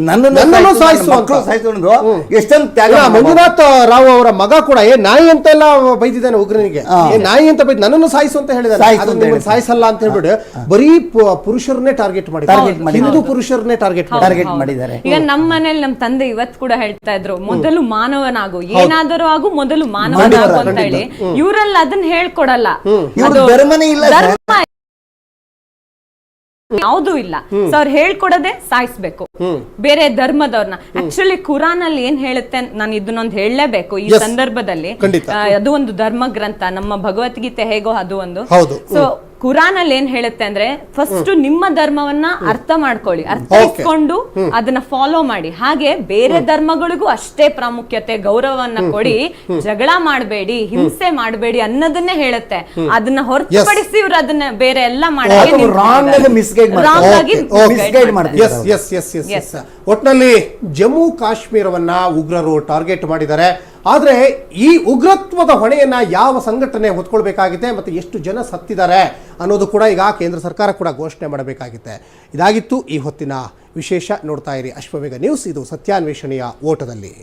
ನನ್ನನ್ನು ನನ್ನನ್ನು ಸಾಯಿಸು, ಸಾಯಿಸು ನನ್ನ ಅಂತ. ಸಾಯಿಸು ಅಂದ್ರು ಎಷ್ಟೊಂದು ತ್ಯಾಗ ಮಂಜುನಾಥ್ ರಾವ್ ಅವರ ಮಗ ಕೂಡ ಏ ನಾಯಿ ಅಂತ ಎಲ್ಲ ಬೈದಿದ್ದಾನೆ ಉಗ್ರನಿಗೆ. ಏ ನಾಯಿ ಅಂತ ಬೈದ್ ನನ್ನನ್ನು ಸಾಯಿಸು ಅಂತ ಹೇಳಿದ್ದಾನೆ. ಸಾಯಿಸಲ್ಲ ಅಂತ ಹೇಳ್ಬಿಟ್ಟು ಬರೀ ಪು- ಪುರುಷರನ್ನೇ ಟಾರ್ಗೆಟ್ ಮಾಡಿ ಮಾಡಿದ್ದಾರೆ. ಹಿಂದೂ ಪುರುಷರನ್ನೇ ಟಾರ್ಗೆಟ್ ಟಾರ್ಗೆಟ್. ಮಾಡಿದ್ದಾರೆ. ಈಗ ನಮ್ಮ ಮನೇಲಿ ನಮ್ಮ ತಂದೆ ಇವತ್ ಕೂಡ ಹೇಳ್ತಾ ಇದ್ರು ಮೊದಲು ಮಾನವನಾಗು. ಏನಾದರೂ ಆಗು ಮೊದಲು ಮಾನವನಾಗು ಅಂತ ಹೇಳಿ. ಇವರಲ್ಲಿ ಅದನ್ನ ಹೇಳ್ಕೊಡಲ್ಲ. ಧರ್ಮನೇ ಇಲ್ಲ ಧರ್ಮ ಯಾವ್ದು ಇಲ್ಲ. ಸೊ ಅವ್ರು ಹೇಳ್ಕೊಡದೆ ಸಾಯಿಸ್ಬೇಕು. ಬೇರೆ ಧರ್ಮದವ್ರನ್ನ. ಆಕ್ಚುಲಿ ಕುರಾನ್ ಅಲ್ಲಿ ಏನ್ ಹೇಳುತ್ತೆ ನಾನು ಇದನ್ನೊಂದು ಹೇಳಲೇಬೇಕು ಈ ಸಂದರ್ಭದಲ್ಲಿ. ಅದು ಒಂದು ಧರ್ಮ ಗ್ರಂಥ ನಮ್ಮ ಭಗವದ್ಗೀತೆ ಹೇಗೋ ಅದು ಒಂದು. ಸೊ ಕುರಾನ್ ಅಲ್ಲಿ ಏನ್ ಹೇಳುತ್ತೆ ಅಂದ್ರೆ ಫಸ್ಟ್ ನಿಮ್ಮ ಧರ್ಮವನ್ನ ಅರ್ಥ ಮಾಡ್ಕೊಳ್ಳಿ ಅರ್ಥೈಸ್ಕೊಂಡು ಅದನ್ನ ಫಾಲೋ ಮಾಡಿ. ಹಾಗೆ ಬೇರೆ ಧರ್ಮಗಳಿಗೂ ಅಷ್ಟೇ ಪ್ರಾಮುಖ್ಯತೆ ಗೌರವವನ್ನ ಕೊಡಿ. ಜಗಳ ಮಾಡಬೇಡಿ ಹಿಂಸೆ ಮಾಡಬೇಡಿ ಅನ್ನೋದನ್ನೇ ಹೇಳುತ್ತೆ. ಅದನ್ನ ಹೊರತುಪಡಿಸಿ ಇವ್ರು ಅದನ್ನ ಬೇರೆ ಎಲ್ಲ ಮಾಡಿ ಎಸ್ ಒಟ್ನಲ್ಲಿ ಜಮ್ಮು ಕಾಶ್ಮೀರವನ್ನ ಉಗ್ರರು ಟಾರ್ಗೆಟ್ ಮಾಡಿದ್ದಾರೆ. ಆದ್ರೆ ಈ ಉಗ್ರತ್ವದ ಹೊಣೆಯನ್ನು ಯಾವ ಸಂಘಟನೆ ಹೊತ್ಕೊಳ್ಬೇಕಾಗಿದೆ ಮತ್ತು ಎಷ್ಟು ಜನ ಸತ್ತಿದ್ದಾರೆ ಅನ್ನೋದು ಕೂಡ ಈಗ ಕೇಂದ್ರ ಸರ್ಕಾರ ಕೂಡ ಘೋಷಣೆ ಮಾಡಬೇಕಾಗಿದೆ. ಇದಾಗಿತ್ತು ಈ ಹೊತ್ತಿನ ವಿಶೇಷ ನೋಡ್ತಾ ಇರಿ ಅಶ್ವವೇಗ ನ್ಯೂಸ್, ಇದು ಸತ್ಯಾನ್ವೇಷಣೆಯ ಓಟದಲ್ಲಿ.